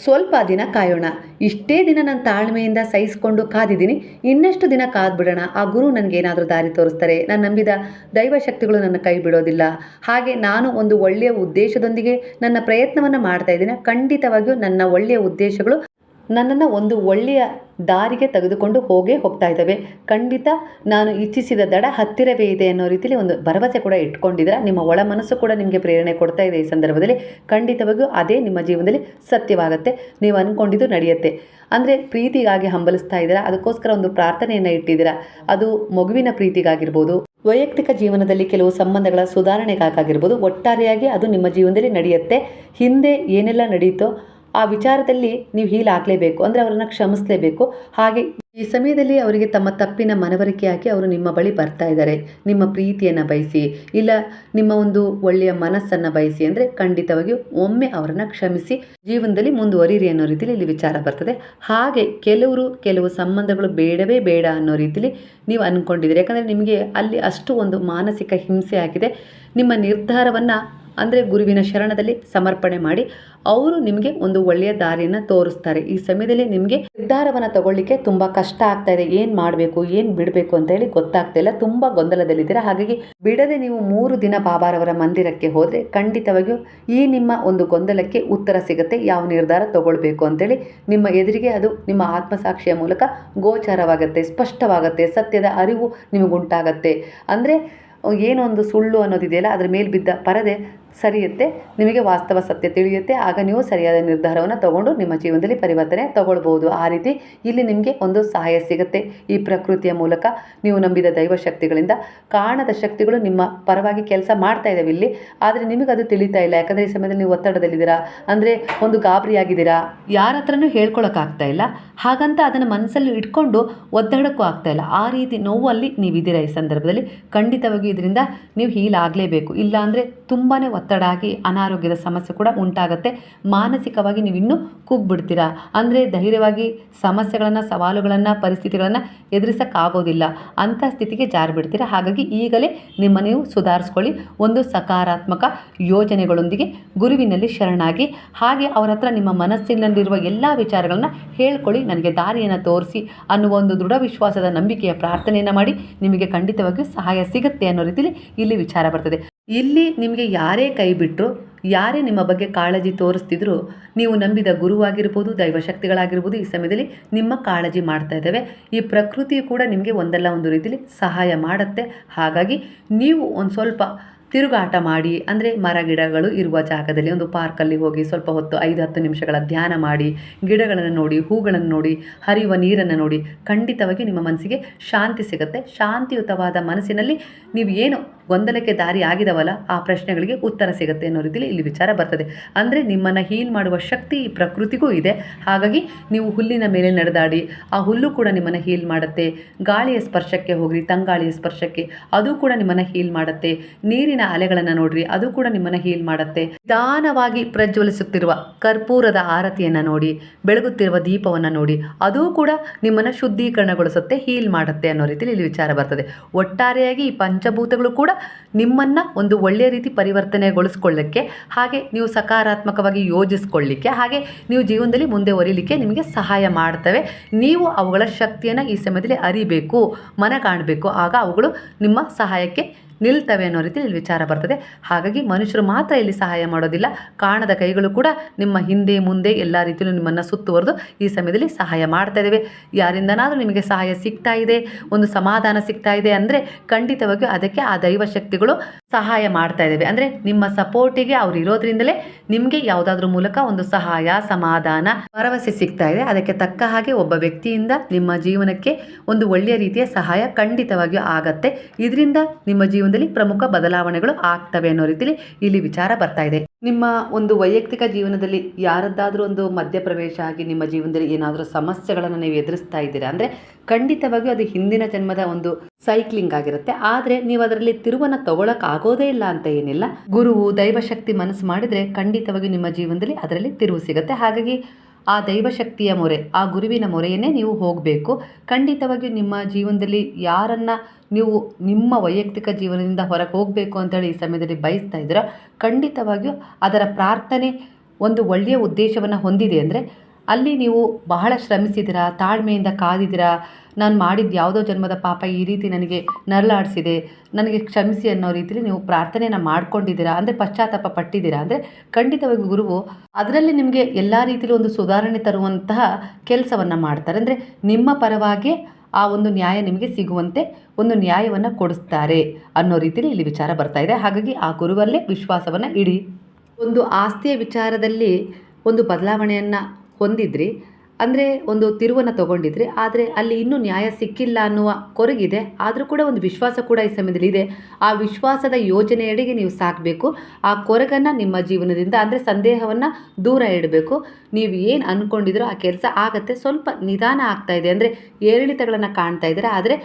ಸ್ವಲ್ಪ ದಿನ ಕಾಯೋಣ. ಇಷ್ಟೇ ದಿನ ನಾನು ತಾಳ್ಮೆಯಿಂದ ಸಹಿಸಿಕೊಂಡು ಕಾದಿದ್ದೀನಿ. ಇನ್ನಷ್ಟು ದಿನ ಕಾದ್ಬಿಡೋಣ. ಆ ಗುರು ನನಗೇನಾದರೂ ದಾರಿ ತೋರಿಸ್ತಾರೆ. ನಾನು ನಂಬಿದ ದೈವಶಕ್ತಿಗಳು ನನ್ನ ಕೈ ಬಿಡೋದಿಲ್ಲ. ಹಾಗೆ ನಾನು ಒಂದು ಒಳ್ಳೆಯ ಉದ್ದೇಶದೊಂದಿಗೆ ನನ್ನ ಪ್ರಯತ್ನವನ್ನು ಮಾಡ್ತಾ ಇದ್ದೀನಿ. ಖಂಡಿತವಾಗಿಯೂ ನನ್ನ ಒಳ್ಳೆಯ ಉದ್ದೇಶಗಳು ನನ್ನನ್ನು ಒಂದು ಒಳ್ಳೆಯ ದಾರಿಗೆ ತೆಗೆದುಕೊಂಡು ಹೋಗೇ ಹೋಗ್ತಾ ಇದ್ದಾವೆ. ಖಂಡಿತ ನಾನು ಇಚ್ಛಿಸಿದ ದಡ ಹತ್ತಿರವೇ ಇದೆ ಅನ್ನೋ ರೀತಿಯಲ್ಲಿ ಒಂದು ಭರವಸೆ ಕೂಡ ಇಟ್ಕೊಂಡಿದ್ದೀರ? ನಿಮ್ಮ ಒಳ ಮನಸ್ಸು ಕೂಡ ನಿಮಗೆ ಪ್ರೇರಣೆ ಕೊಡ್ತಾ ಇದೆ ಈ ಸಂದರ್ಭದಲ್ಲಿ. ಖಂಡಿತವಾಗಿಯೂ ಅದೇ ನಿಮ್ಮ ಜೀವನದಲ್ಲಿ ಸತ್ಯವಾಗುತ್ತೆ. ನೀವು ಅಂದ್ಕೊಂಡಿದ್ದು ನಡೆಯುತ್ತೆ. ಅಂದರೆ ಪ್ರೀತಿಗಾಗಿ ಹಂಬಲಿಸ್ತಾ ಇದ್ದೀರಾ? ಅದಕ್ಕೋಸ್ಕರ ಒಂದು ಪ್ರಾರ್ಥನೆಯನ್ನು ಇಟ್ಟಿದ್ದೀರಾ? ಅದು ಮಗುವಿನ ಪ್ರೀತಿಗಾಗಿರ್ಬೋದು, ವೈಯಕ್ತಿಕ ಜೀವನದಲ್ಲಿ ಕೆಲವು ಸಂಬಂಧಗಳ ಸುಧಾರಣೆಗಾಗಿರ್ಬೋದು, ಒಟ್ಟಾರೆಯಾಗಿ ಅದು ನಿಮ್ಮ ಜೀವನದಲ್ಲಿ ನಡೆಯುತ್ತೆ. ಹಿಂದೆ ಏನೆಲ್ಲ ನಡೀತೋ ಆ ವಿಚಾರದಲ್ಲಿ ನೀವು ಹೀಲ್ ಆಗಲೇಬೇಕು ಅಂದರೆ ಅವರನ್ನು ಕ್ಷಮಿಸಲೇಬೇಕು. ಹಾಗೆ ಈ ಸಮಯದಲ್ಲಿ ಅವರಿಗೆ ತಮ್ಮ ತಪ್ಪಿನ ಮನವರಿಕೆ ಹಾಕಿ ಅವರು ನಿಮ್ಮ ಬಳಿ ಬರ್ತಾ ಇದ್ದಾರೆ. ನಿಮ್ಮ ಪ್ರೀತಿಯನ್ನು ಬಯಸಿ, ಇಲ್ಲ ನಿಮ್ಮ ಒಂದು ಒಳ್ಳೆಯ ಮನಸ್ಸನ್ನು ಬಯಸಿ, ಅಂದರೆ ಖಂಡಿತವಾಗಿ ಒಮ್ಮೆ ಅವರನ್ನು ಕ್ಷಮಿಸಿ ಜೀವನದಲ್ಲಿ ಮುಂದುವರಿರಿ ಅನ್ನೋ ರೀತಿಯಲ್ಲಿ ಇಲ್ಲಿ ವಿಚಾರ ಬರ್ತದೆ. ಹಾಗೆ ಕೆಲವರು ಕೆಲವು ಸಂಬಂಧಗಳು ಬೇಡವೇ ಬೇಡ ಅನ್ನೋ ರೀತಿಯಲ್ಲಿ ನೀವು ಅಂದ್ಕೊಂಡಿದ್ದೀರಿ ಯಾಕಂದರೆ ನಿಮಗೆ ಅಲ್ಲಿ ಅಷ್ಟು ಒಂದು ಮಾನಸಿಕ ಹಿಂಸೆ ಆಗಿದೆ ನಿಮ್ಮ ನಿರ್ಧಾರವನ್ನು ಅಂದರೆ ಗುರುವಿನ ಶರಣದಲ್ಲಿ ಸಮರ್ಪಣೆ ಮಾಡಿ ಅವರು ನಿಮಗೆ ಒಂದು ಒಳ್ಳೆಯ ದಾರಿಯನ್ನು ತೋರಿಸ್ತಾರೆ. ಈ ಸಮಯದಲ್ಲಿ ನಿಮಗೆ ನಿರ್ಧಾರವನ್ನು ತಗೊಳ್ಳಿಕ್ಕೆ ತುಂಬ ಕಷ್ಟ ಆಗ್ತಾ ಇದೆ. ಏನು ಮಾಡಬೇಕು, ಏನು ಬಿಡಬೇಕು ಅಂತ ಹೇಳಿ ಗೊತ್ತಾಗ್ತಾ ಇಲ್ಲ. ತುಂಬ ಗೊಂದಲದಲ್ಲಿದ್ದೀರಾ? ಹಾಗಾಗಿ ಬಿಡದೆ ನೀವು ಮೂರು ದಿನ ಬಾಬಾರವರ ಮಂದಿರಕ್ಕೆ ಹೋದರೆ ಖಂಡಿತವಾಗಿಯೂ ಈ ನಿಮ್ಮ ಒಂದು ಗೊಂದಲಕ್ಕೆ ಉತ್ತರ ಸಿಗುತ್ತೆ. ಯಾವ ನಿರ್ಧಾರ ತಗೊಳ್ಬೇಕು ಅಂತೇಳಿ ನಿಮ್ಮ ಎದುರಿಗೆ ಅದು ನಿಮ್ಮ ಆತ್ಮಸಾಕ್ಷಿಯ ಮೂಲಕ ಗೋಚಾರವಾಗುತ್ತೆ, ಸ್ಪಷ್ಟವಾಗುತ್ತೆ, ಸತ್ಯದ ಅರಿವು ನಿಮಗುಂಟಾಗತ್ತೆ. ಅಂದರೆ ಏನೊಂದು ಸುಳ್ಳು ಅನ್ನೋದಿದೆಯಲ್ಲ, ಅದ್ರ ಮೇಲೆ ಬಿದ್ದ ಪರದೆ ಸರಿಯುತ್ತೆ, ನಿಮಗೆ ವಾಸ್ತವ ಸತ್ಯ ತಿಳಿಯುತ್ತೆ, ಆಗ ನೀವು ಸರಿಯಾದ ನಿರ್ಧಾರವನ್ನು ತಗೊಂಡು ನಿಮ್ಮ ಜೀವನದಲ್ಲಿ ಪರಿವರ್ತನೆ ತಗೊಳ್ಬೋದು ಆ ರೀತಿ ಇಲ್ಲಿ ನಿಮಗೆ ಒಂದು ಸಹಾಯ ಸಿಗುತ್ತೆ. ಈ ಪ್ರಕೃತಿಯ ಮೂಲಕ ನೀವು ನಂಬಿದ ದೈವ ಶಕ್ತಿಗಳಿಂದ ಕಾಣದ ಶಕ್ತಿಗಳು ನಿಮ್ಮ ಪರವಾಗಿ ಕೆಲಸ ಮಾಡ್ತಾ ಇದ್ದಾವೆ ಇಲ್ಲಿ. ಆದರೆ ನಿಮಗೆ ಅದು ತಿಳಿತಾ ಇಲ್ಲ. ಯಾಕಂದರೆ ಈ ಸಮಯದಲ್ಲಿ ನೀವು ಒತ್ತಡದಲ್ಲಿದ್ದೀರಾ? ಅಂದರೆ ಒಂದು ಗಾಬರಿಯಾಗಿದ್ದೀರಾ? ಯಾರ ಹತ್ರನೂ ಹೇಳ್ಕೊಳಕ್ಕಾಗ್ತಾ ಇಲ್ಲ. ಹಾಗಂತ ಅದನ್ನು ಮನಸ್ಸಲ್ಲಿ ಇಟ್ಕೊಂಡು ಒತ್ತಡಕ್ಕೂ ಆಗ್ತಾ ಇಲ್ಲ. ಆ ರೀತಿ ನೋವಲ್ಲಿ ನೀವಿದ್ದೀರಾ ಈ ಸಂದರ್ಭದಲ್ಲಿ? ಖಂಡಿತವಾಗಿ ಇದರಿಂದ ನೀವು ಹೀಲ್ ಆಗಲೇಬೇಕು. ಇಲ್ಲ ಅಂದರೆ ತುಂಬಾ ಆಗಿ ಅನಾರೋಗ್ಯದ ಸಮಸ್ಯೆ ಕೂಡ ಉಂಟಾಗುತ್ತೆ. ಮಾನಸಿಕವಾಗಿ ನೀವು ಇನ್ನೂ ಕುಗ್ಬಿಡ್ತೀರಾ? ಅಂದರೆ ಧೈರ್ಯವಾಗಿ ಸಮಸ್ಯೆಗಳನ್ನು, ಸವಾಲುಗಳನ್ನು, ಪರಿಸ್ಥಿತಿಗಳನ್ನು ಎದುರಿಸೋಕ್ಕಾಗೋದಿಲ್ಲ. ಅಂಥ ಸ್ಥಿತಿಗೆ ಜಾರಿ ಬಿಡ್ತೀರಾ ಹಾಗಾಗಿ ಈಗಲೇ ನಿಮ್ಮ ನೀವು ಸುಧಾರಿಸ್ಕೊಳ್ಳಿ. ಒಂದು ಸಕಾರಾತ್ಮಕ ಯೋಜನೆಗಳೊಂದಿಗೆ ಗುರುವಿನಲ್ಲಿ ಶರಣಾಗಿ. ಹಾಗೆ ಅವರ ಹತ್ರ ನಿಮ್ಮ ಮನಸ್ಸಿನಲ್ಲಿರುವ ಎಲ್ಲ ವಿಚಾರಗಳನ್ನು ಹೇಳ್ಕೊಳ್ಳಿ. ನನಗೆ ದಾರಿಯನ್ನು ತೋರಿಸಿ ಅನ್ನುವ ಒಂದು ದೃಢ ವಿಶ್ವಾಸದ ನಂಬಿಕೆಯ ಪ್ರಾರ್ಥನೆಯನ್ನು ಮಾಡಿ. ನಿಮಗೆ ಖಂಡಿತವಾಗಿಯೂ ಸಹಾಯ ಸಿಗುತ್ತೆ ಅನ್ನೋ ರೀತಿಯಲ್ಲಿ ಇಲ್ಲಿ ವಿಚಾರ ಬರ್ತದೆ. ಇಲ್ಲಿ ನಿಮಗೆ ಯಾರೇ ಕೈ ಬಿಟ್ಟರು ಯಾರೇ ನಿಮ್ಮ ಬಗ್ಗೆ ಕಾಳಜಿ ತೋರಿಸ್ತಿದ್ರು, ನೀವು ನಂಬಿದ ಗುರುವಾಗಿರ್ಬೋದು, ದೈವಶಕ್ತಿಗಳಾಗಿರ್ಬೋದು, ಈ ಸಮಯದಲ್ಲಿ ನಿಮ್ಮ ಕಾಳಜಿ ಮಾಡ್ತಾ ಇದ್ದಾವೆ. ಈ ಪ್ರಕೃತಿಯು ಕೂಡ ನಿಮಗೆ ಒಂದಲ್ಲ ಒಂದು ರೀತಿಯಲ್ಲಿ ಸಹಾಯ ಮಾಡುತ್ತೆ. ಹಾಗಾಗಿ ನೀವು ಒಂದು ಸ್ವಲ್ಪ ತಿರುಗಾಟ ಮಾಡಿ, ಅಂದರೆ ಮರ ಗಿಡಗಳು ಇರುವ ಜಾಗದಲ್ಲಿ ಒಂದು ಪಾರ್ಕಲ್ಲಿ ಹೋಗಿ ಸ್ವಲ್ಪ ಹೊತ್ತು ಐದು, ಹತ್ತು ನಿಮಿಷಗಳ ಧ್ಯಾನ ಮಾಡಿ, ಗಿಡಗಳನ್ನು ನೋಡಿ, ಹೂಗಳನ್ನು ನೋಡಿ, ಹರಿಯುವ ನೀರನ್ನು ನೋಡಿ, ಖಂಡಿತವಾಗಿ ನಿಮ್ಮ ಮನಸ್ಸಿಗೆ ಶಾಂತಿ ಸಿಗುತ್ತೆ. ಶಾಂತಿಯುತವಾದ ಮನಸ್ಸಿನಲ್ಲಿ ನೀವು ಏನು ಗೊಂದಲಕ್ಕೆ ದಾರಿ ಆಗಿದವಲ್ಲ, ಆ ಪ್ರಶ್ನೆಗಳಿಗೆ ಉತ್ತರ ಸಿಗುತ್ತೆ ಅನ್ನೋ ರೀತಿಯಲ್ಲಿ ಇಲ್ಲಿ ವಿಚಾರ ಬರ್ತದೆ. ಅಂದರೆ ನಿಮ್ಮನ್ನು ಹೀಲ್ ಮಾಡುವ ಶಕ್ತಿ ಈ ಪ್ರಕೃತಿಗೂ ಇದೆ. ಹಾಗಾಗಿ ನೀವು ಹುಲ್ಲಿನ ಮೇಲೆ ನಡೆದಾಡಿ, ಆ ಹುಲ್ಲು ಕೂಡ ನಿಮ್ಮನ್ನು ಹೀಲ್ ಮಾಡುತ್ತೆ. ಗಾಳಿಯ ಸ್ಪರ್ಶಕ್ಕೆ ಹೋಗ್ರಿ, ತಂಗಾಳಿಯ ಸ್ಪರ್ಶಕ್ಕೆ. ಅದು ಕೂಡ ನಿಮ್ಮನ್ನು ಹೀಲ್ ಮಾಡುತ್ತೆ. ನೀರಿನ ಅಲೆಗಳನ್ನು ನೋಡ್ರಿ, ಅದು ಕೂಡ ನಿಮ್ಮನ್ನು ಹೀಲ್ ಮಾಡುತ್ತೆ. ನಿಧಾನವಾಗಿ ಪ್ರಜ್ವಲಿಸುತ್ತಿರುವ ಕರ್ಪೂರದ ಆರತಿಯನ್ನು ನೋಡಿ, ಬೆಳಗುತ್ತಿರುವ ದೀಪವನ್ನು ನೋಡಿ, ಅದು ಕೂಡ ನಿಮ್ಮನ್ನು ಶುದ್ಧೀಕರಣಗೊಳಿಸುತ್ತೆ, ಹೀಲ್ ಮಾಡುತ್ತೆ ಅನ್ನೋ ರೀತಿಯಲ್ಲಿ ಇಲ್ಲಿ ವಿಚಾರ ಬರ್ತದೆ. ಒಟ್ಟಾರೆಯಾಗಿ ಈ ಪಂಚಭೂತಗಳು ಕೂಡ ನಿಮ್ಮನ್ನು ಒಂದು ಒಳ್ಳೆಯ ರೀತಿ ಪರಿವರ್ತನೆಗೊಳಿಸ್ಕೊಳ್ಳಿಕ್ಕೆ, ಹಾಗೆ ನೀವು ಸಕಾರಾತ್ಮಕವಾಗಿ ಯೋಜಿಸ್ಕೊಳ್ಳಿಕ್ಕೆ, ಹಾಗೆ ನೀವು ಜೀವನದಲ್ಲಿ ಮುಂದೆ ಒರಿಲಿಕ್ಕೆ ನಿಮಗೆ ಸಹಾಯ ಮಾಡ್ತವೆ. ನೀವು ಅವುಗಳ ಶಕ್ತಿಯನ್ನು ಈ ಸಮಯದಲ್ಲಿ ಅರಿಬೇಕು, ಮನ ಕಾಣಬೇಕು. ಆಗ ಅವುಗಳು ನಿಮ್ಮ ಸಹಾಯಕ್ಕೆ ನಿಲ್ತವೆ ಅನ್ನೋ ರೀತಿ ಇಲ್ಲಿ ವಿಚಾರ ಬರ್ತದೆ. ಹಾಗಾಗಿ ಮನುಷ್ಯರು ಮಾತ್ರ ಇಲ್ಲಿ ಸಹಾಯ ಮಾಡೋದಿಲ್ಲ. ಕಾಣದ ಕೈಗಳು ಕೂಡ ನಿಮ್ಮ ಹಿಂದೆ, ಮುಂದೆ ಎಲ್ಲ ರೀತಿಯಲ್ಲೂ ನಿಮ್ಮನ್ನು ಸುತ್ತುವರೆದು ಈ ಸಮಯದಲ್ಲಿ ಸಹಾಯ ಮಾಡ್ತಾ ಇದ್ದೇವೆ ಯಾರಿಂದನಾದರೂ ನಿಮಗೆ ಸಹಾಯ ಸಿಗ್ತಾ ಇದೆ, ಒಂದು ಸಮಾಧಾನ ಸಿಗ್ತಾ ಇದೆ ಅಂದರೆ ಖಂಡಿತವಾಗಿಯೂ ಅದಕ್ಕೆ ಆ ದೈವ ಶಕ್ತಿಗಳು ಸಹಾಯ ಮಾಡ್ತಾ ಇದ್ದೇವೆ. ಅಂದರೆ ನಿಮ್ಮ ಸಪೋರ್ಟಿಗೆ ಅವ್ರು ಇರೋದ್ರಿಂದಲೇ ನಿಮಗೆ ಯಾವುದಾದ್ರೂ ಮೂಲಕ ಒಂದು ಸಹಾಯ, ಸಮಾಧಾನ, ಭರವಸೆ ಸಿಗ್ತಾ ಇದೆ. ಅದಕ್ಕೆ ತಕ್ಕ ಹಾಗೆ ಒಬ್ಬ ವ್ಯಕ್ತಿಯಿಂದ ನಿಮ್ಮ ಜೀವನಕ್ಕೆ ಒಂದು ಒಳ್ಳೆಯ ರೀತಿಯ ಸಹಾಯ ಖಂಡಿತವಾಗಿಯೂ ಆಗತ್ತೆ. ಇದರಿಂದ ನಿಮ್ಮ ಜೀವನದಲ್ಲಿ ಪ್ರಮುಖ ಬದಲಾವಣೆಗಳು ಆಗ್ತವೆ ಅನ್ನೋ ರೀತಿಯಲ್ಲಿ ಇಲ್ಲಿ ವಿಚಾರ ಬರ್ತಾ ಇದೆ. ನಿಮ್ಮ ಒಂದು ವೈಯಕ್ತಿಕ ಜೀವನದಲ್ಲಿ ಯಾರದ್ದಾದರೂ ಒಂದು ಮಧ್ಯಪ್ರವೇಶ ಆಗಿ ನಿಮ್ಮ ಜೀವನದಲ್ಲಿ ಏನಾದರೂ ಸಮಸ್ಯೆಗಳನ್ನು ನೀವು ಎದುರಿಸ್ತಾ ಇದ್ದೀರಾ? ಅಂದರೆ ಖಂಡಿತವಾಗಿಯೂ ಅದು ಹಿಂದಿನ ಜನ್ಮದ ಒಂದು ಸೈಕ್ಲಿಂಗ್ ಆಗಿರುತ್ತೆ. ಆದರೆ ನೀವು ಅದರಲ್ಲಿ ತಿರುವನ್ನು ತಗೊಳಕ್ ಆಗೋದೇ ಇಲ್ಲ ಅಂತ ಏನಿಲ್ಲ. ಗುರುವು, ದೈವಶಕ್ತಿ ಮನಸ್ಸು ಮಾಡಿದರೆ ಖಂಡಿತವಾಗಿ ನಿಮ್ಮ ಜೀವನದಲ್ಲಿ ಅದರಲ್ಲಿ ತಿರುವು ಸಿಗುತ್ತೆ. ಹಾಗಾಗಿ ಆ ದೈವಶಕ್ತಿಯ ಮೊರೆ, ಆ ಗುರುವಿನ ಮೊರೆಯನ್ನೇ ನೀವು ಹೋಗಬೇಕು. ಖಂಡಿತವಾಗಿಯೂ ನಿಮ್ಮ ಜೀವನದಲ್ಲಿ ಯಾರನ್ನು ನೀವು ನಿಮ್ಮ ವೈಯಕ್ತಿಕ ಜೀವನದಿಂದ ಹೊರಗೆ ಹೋಗಬೇಕು ಅಂತೇಳಿ ಈ ಸಮಯದಲ್ಲಿ ಬಯಸ್ತಾ ಇದ್ದೀರೋ, ಖಂಡಿತವಾಗಿಯೂ ಅದರ ಪ್ರಾರ್ಥನೆ ಒಂದು ಒಳ್ಳೆಯ ಉದ್ದೇಶವನ್ನು ಹೊಂದಿದೆ ಅಂದರೆ ಅಲ್ಲಿ ನೀವು ಬಹಳ ಶ್ರಮಿಸಿದಿರಾ ತಾಳ್ಮೆಯಿಂದ ಕಾದಿದ್ದೀರಾ ನಾನು ಮಾಡಿದ ಯಾವುದೋ ಜನ್ಮದ ಪಾಪ ಈ ರೀತಿ ನನಗೆ ನರಳಾಡಿಸಿದೆ, ನನಗೆ ಕ್ಷಮಿಸಿ ಅನ್ನೋ ರೀತಿಯಲ್ಲಿ ನೀವು ಪ್ರಾರ್ಥನೆಯನ್ನ ಮಾಡ್ಕೊಂಡಿದ್ದೀರಾ? ಅಂದರೆ ಪಶ್ಚಾತ್ತಾಪ ಪಟ್ಟಿದ್ದೀರಾ? ಅಂದರೆ ಖಂಡಿತವಾಗಿ ಗುರುವು, ಅದರಲ್ಲಿ ನಿಮಗೆ ಎಲ್ಲ ರೀತಿಯಲ್ಲೂ ಒಂದು ಸುಧಾರಣೆ ತರುವಂತಹ ಕೆಲಸವನ್ನು ಮಾಡ್ತಾರೆ. ಅಂದರೆ ನಿಮ್ಮ ಪರವಾಗಿ ಆ ಒಂದು ನ್ಯಾಯ ನಿಮಗೆ ಸಿಗುವಂತೆ ಒಂದು ನ್ಯಾಯವನ್ನು ಕೊಡಿಸ್ತಾರೆ ಅನ್ನೋ ರೀತಿಯಲ್ಲಿ ಇಲ್ಲಿ ವಿಚಾರ ಬರ್ತಾ ಇದೆ. ಹಾಗಾಗಿ ಆ ಗುರುವಲ್ಲೇ ವಿಶ್ವಾಸವನ್ನು ಇಡಿ. ಒಂದು ಆಸ್ತಿಯ ವಿಚಾರದಲ್ಲಿ ಒಂದು ಬದಲಾವಣೆಯನ್ನು ಹೊಂದಿದ್ರಿ ಅಂದರೆ ಒಂದು ತಿರುವನ್ನು ತಗೊಂಡಿದ್ರೆ, ಆದರೆ ಅಲ್ಲಿ ಇನ್ನೂ ನ್ಯಾಯ ಸಿಕ್ಕಿಲ್ಲ ಅನ್ನುವ ಕೊರಗಿದೆ. ಆದರೂ ಕೂಡ ಒಂದು ವಿಶ್ವಾಸ ಕೂಡ ಈ ಸಮಯದಲ್ಲಿ ಇದೆ. ಆ ವಿಶ್ವಾಸದ ಯೋಜನೆಯಡೆಗೆ ನೀವು ಸಾಕಬೇಕು. ಆ ಕೊರಗನ್ನು ನಿಮ್ಮ ಜೀವನದಿಂದ ಅಂದರೆ ಸಂದೇಹವನ್ನು ದೂರ ಇಡಬೇಕು. ನೀವು ಏನು ಅಂದ್ಕೊಂಡಿದ್ರೋ ಆ ಕೆಲಸ ಆಗತ್ತೆ. ಸ್ವಲ್ಪ ನಿಧಾನ ಆಗ್ತಾ ಇದೆ. ಅಂದರೆ ಏರಿಳಿತಗಳನ್ನು ಕಾಣ್ತಾ ಇದ್ದಾರೆ. ಆದರೆ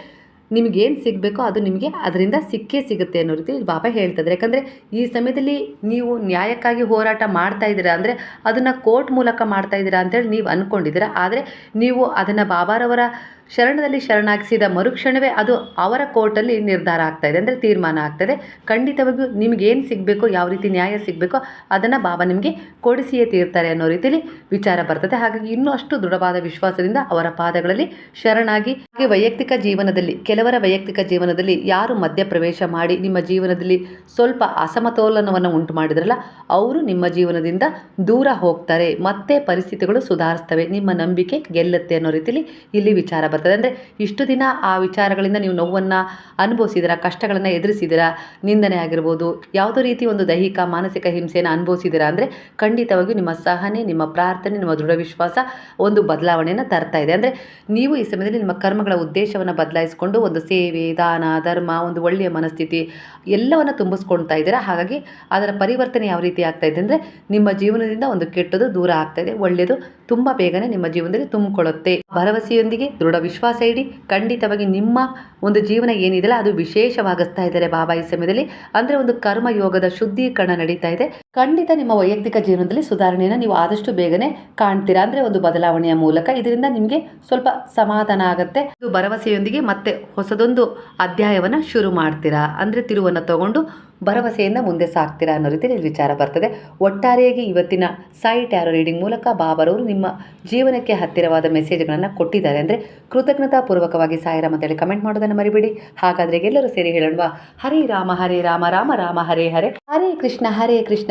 ನಿಮಗೇನು ಸಿಗಬೇಕೋ ಅದು ನಿಮಗೆ ಅದರಿಂದ ಸಿಕ್ಕೇ ಸಿಗುತ್ತೆ ಅನ್ನೋ ರೀತಿ ಇಲ್ಲಿ ಬಾಬಾ ಹೇಳ್ತಿದ್ದಾರೆ ಯಾಕಂದರೆ ಈ ಸಮಯದಲ್ಲಿ ನೀವು ನ್ಯಾಯಕ್ಕಾಗಿ ಹೋರಾಟ ಮಾಡ್ತಾ ಇದ್ದೀರಾ ಅಂದರೆ ಅದನ್ನು ಕೋರ್ಟ್ ಮೂಲಕ ಮಾಡ್ತಾ ಇದ್ದೀರಾ ಅಂತೇಳಿ ನೀವು ಅಂದ್ಕೊಂಡಿದ್ದೀರಾ ಆದರೆ ನೀವು ಅದನ್ನು ಬಾಬಾರವರ ಶರಣದಲ್ಲಿ ಶರಣಾಗಿಸಿದ ಮರುಕ್ಷಣವೇ ಅದು ಅವರ ಕೋರ್ಟಲ್ಲಿ ನಿರ್ಧಾರ ಆಗ್ತಾ ಇದೆ ಅಂದರೆ ತೀರ್ಮಾನ ಆಗ್ತದೆ ಖಂಡಿತವಾಗಿಯೂ ನಿಮಗೇನು ಸಿಗಬೇಕು, ಯಾವ ರೀತಿ ನ್ಯಾಯ ಸಿಗಬೇಕೋ ಅದನ್ನು ಬಾಬಾ ನಿಮಗೆ ಕೊಡಿಸಿಯೇ ತೀರ್ತಾರೆ ಅನ್ನೋ ರೀತಿಯಲ್ಲಿ ವಿಚಾರ ಬರ್ತದೆ. ಹಾಗಾಗಿ ಇನ್ನೂ ಅಷ್ಟು ದೃಢವಾದ ವಿಶ್ವಾಸದಿಂದ ಅವರ ಪಾದಗಳಲ್ಲಿ ಶರಣಾಗಿ ಹಾಗೆ ವೈಯಕ್ತಿಕ ಜೀವನದಲ್ಲಿ, ಕೆಲವರ ವೈಯಕ್ತಿಕ ಜೀವನದಲ್ಲಿ ಯಾರು ಮಧ್ಯಪ್ರವೇಶ ಮಾಡಿ ನಿಮ್ಮ ಜೀವನದಲ್ಲಿ ಸ್ವಲ್ಪ ಅಸಮತೋಲನವನ್ನು ಉಂಟು ಮಾಡಿದ್ರಲ್ಲ ಅವರು ನಿಮ್ಮ ಜೀವನದಿಂದ ದೂರ ಹೋಗ್ತಾರೆ. ಮತ್ತೆ ಪರಿಸ್ಥಿತಿಗಳು ಸುಧಾರಿಸ್ತವೆ. ನಿಮ್ಮ ನಂಬಿಕೆ ಗೆಲ್ಲುತ್ತೆ ಅನ್ನೋ ರೀತಿಯಲ್ಲಿ ಇಲ್ಲಿ ವಿಚಾರ ಬರ್ತದೆ. ಅಂದರೆ ಇಷ್ಟು ದಿನ ಆ ವಿಚಾರಗಳಿಂದ ನೀವು ನೋವನ್ನು ಅನುಭವಿಸಿದ್ದೀರಾ, ಕಷ್ಟಗಳನ್ನು ಎದುರಿಸಿದ್ದೀರಾ, ನಿಂದನೆ ಆಗಿರ್ಬೋದು, ಯಾವುದೋ ರೀತಿ ಒಂದು ದೈಹಿಕ, ಮಾನಸಿಕ ಹಿಂಸೆಯನ್ನು ಅನುಭವಿಸಿದ್ದೀರಾ ಅಂದರೆ ಖಂಡಿತವಾಗಿಯೂ ನಿಮ್ಮ ಸಹನೆ, ನಿಮ್ಮ ಪ್ರಾರ್ಥನೆ, ನಿಮ್ಮ ದೃಢ ವಿಶ್ವಾಸ ಒಂದು ಬದಲಾವಣೆಯನ್ನು ತರ್ತಾ ಇದೆ. ಅಂದರೆ ನೀವು ಈ ಸಮಯದಲ್ಲಿ ನಿಮ್ಮ ಕರ್ಮಗಳ ಉದ್ದೇಶವನ್ನು ಬದಲಾಯಿಸಿಕೊಂಡು ಒಂದು ಸೇವೆ, ದಾನ, ಧರ್ಮ, ಒಂದು ಒಳ್ಳೆಯ ಮನಸ್ಥಿತಿ ಎಲ್ಲವನ್ನು ತುಂಬಿಸ್ಕೊಳ್ತಾ ಇದ್ದೀರಾ? ಹಾಗಾಗಿ ಅದರ ಪರಿವರ್ತನೆ ಯಾವ ರೀತಿ ಆಗ್ತಾ ಇದೆ ಅಂದರೆ ನಿಮ್ಮ ಜೀವನದಿಂದ ಒಂದು ಕೆಟ್ಟದು ದೂರ ಆಗ್ತಾ ಇದೆ, ಒಳ್ಳೆಯದು ತುಂಬ ಬೇಗನೆ ನಿಮ್ಮ ಜೀವನದಲ್ಲಿ ತುಂಬಿಕೊಳ್ಳುತ್ತೆ. ಭರವಸೆಯೊಂದಿಗೆ ದೃಢ ವಿಶ್ವಾಸ ಇಡಿ, ಖಂಡಿತವಾಗಿ ನಿಮ್ಮ ಒಂದು ಜೀವನ ಏನಿದೆಯಲ್ಲ ಅದು ವಿಶೇಷವಾಗಿಸ್ತಾ ಇದ್ದಾರೆ ಬಾಬಾ ಈ ಸಮಯದಲ್ಲಿ. ಅಂದರೆ ಒಂದು ಕರ್ಮಯೋಗದ ಶುದ್ಧೀಕರಣ ನಡೀತಾ ಇದೆ. ಖಂಡಿತ ನಿಮ್ಮ ವೈಯಕ್ತಿಕ ಜೀವನದಲ್ಲಿ ಸುಧಾರಣೆಯನ್ನು ನೀವು ಆದಷ್ಟು ಬೇಗನೆ ಕಾಣ್ತೀರಾ ಅಂದರೆ ಒಂದು ಬದಲಾವಣೆಯ ಮೂಲಕ ಇದರಿಂದ ನಿಮಗೆ ಸ್ವಲ್ಪ ಸಮಾಧಾನ ಆಗುತ್ತೆ. ಇದು ಭರವಸೆಯೊಂದಿಗೆ ಮತ್ತೆ ಹೊಸದೊಂದು ಅಧ್ಯಾಯವನ್ನು ಶುರು ಮಾಡ್ತೀರಾ? ಅಂದರೆ ತಿರುವನ್ನು ತಗೊಂಡು ಭರವಸೆಯಿಂದ ಮುಂದೆ ಸಾಕ್ತೀರಾ ಅನ್ನೋ ರೀತಿಯಲ್ಲಿ ವಿಚಾರ ಬರ್ತದೆ. ಒಟ್ಟಾರೆಯಾಗಿ ಇವತ್ತಿನ ಸಾಯಿ ಟ್ಯಾರೋ ರೀಡಿಂಗ್ ಮೂಲಕ ಬಾಬರವರು ನಿಮ್ಮ ಜೀವನಕ್ಕೆ ಹತ್ತಿರವಾದ ಮೆಸೇಜ್ಗಳನ್ನು ಕೊಟ್ಟಿದ್ದಾರೆ. ಅಂದರೆ ಕೃತಜ್ಞತಾಪೂರ್ವಕವಾಗಿ ಸಾಯಿರಾಮ್ ಅಂತೇಳಿ ಕಮೆಂಟ್ ಮಾಡೋದನ್ನು ಮರಿಬೇಡಿ. ಹಾಗಾದರೆ ಎಲ್ಲರೂ ಸೇರಿ ಹೇಳೋಣವಾ? ಹರೇ ರಾಮ ಹರೇ ರಾಮ ರಾಮ ರಾಮ, ಹರೇ ಹರೇ. ಹರೇ ಕೃಷ್ಣ ಹರೇ ಕೃಷ್ಣ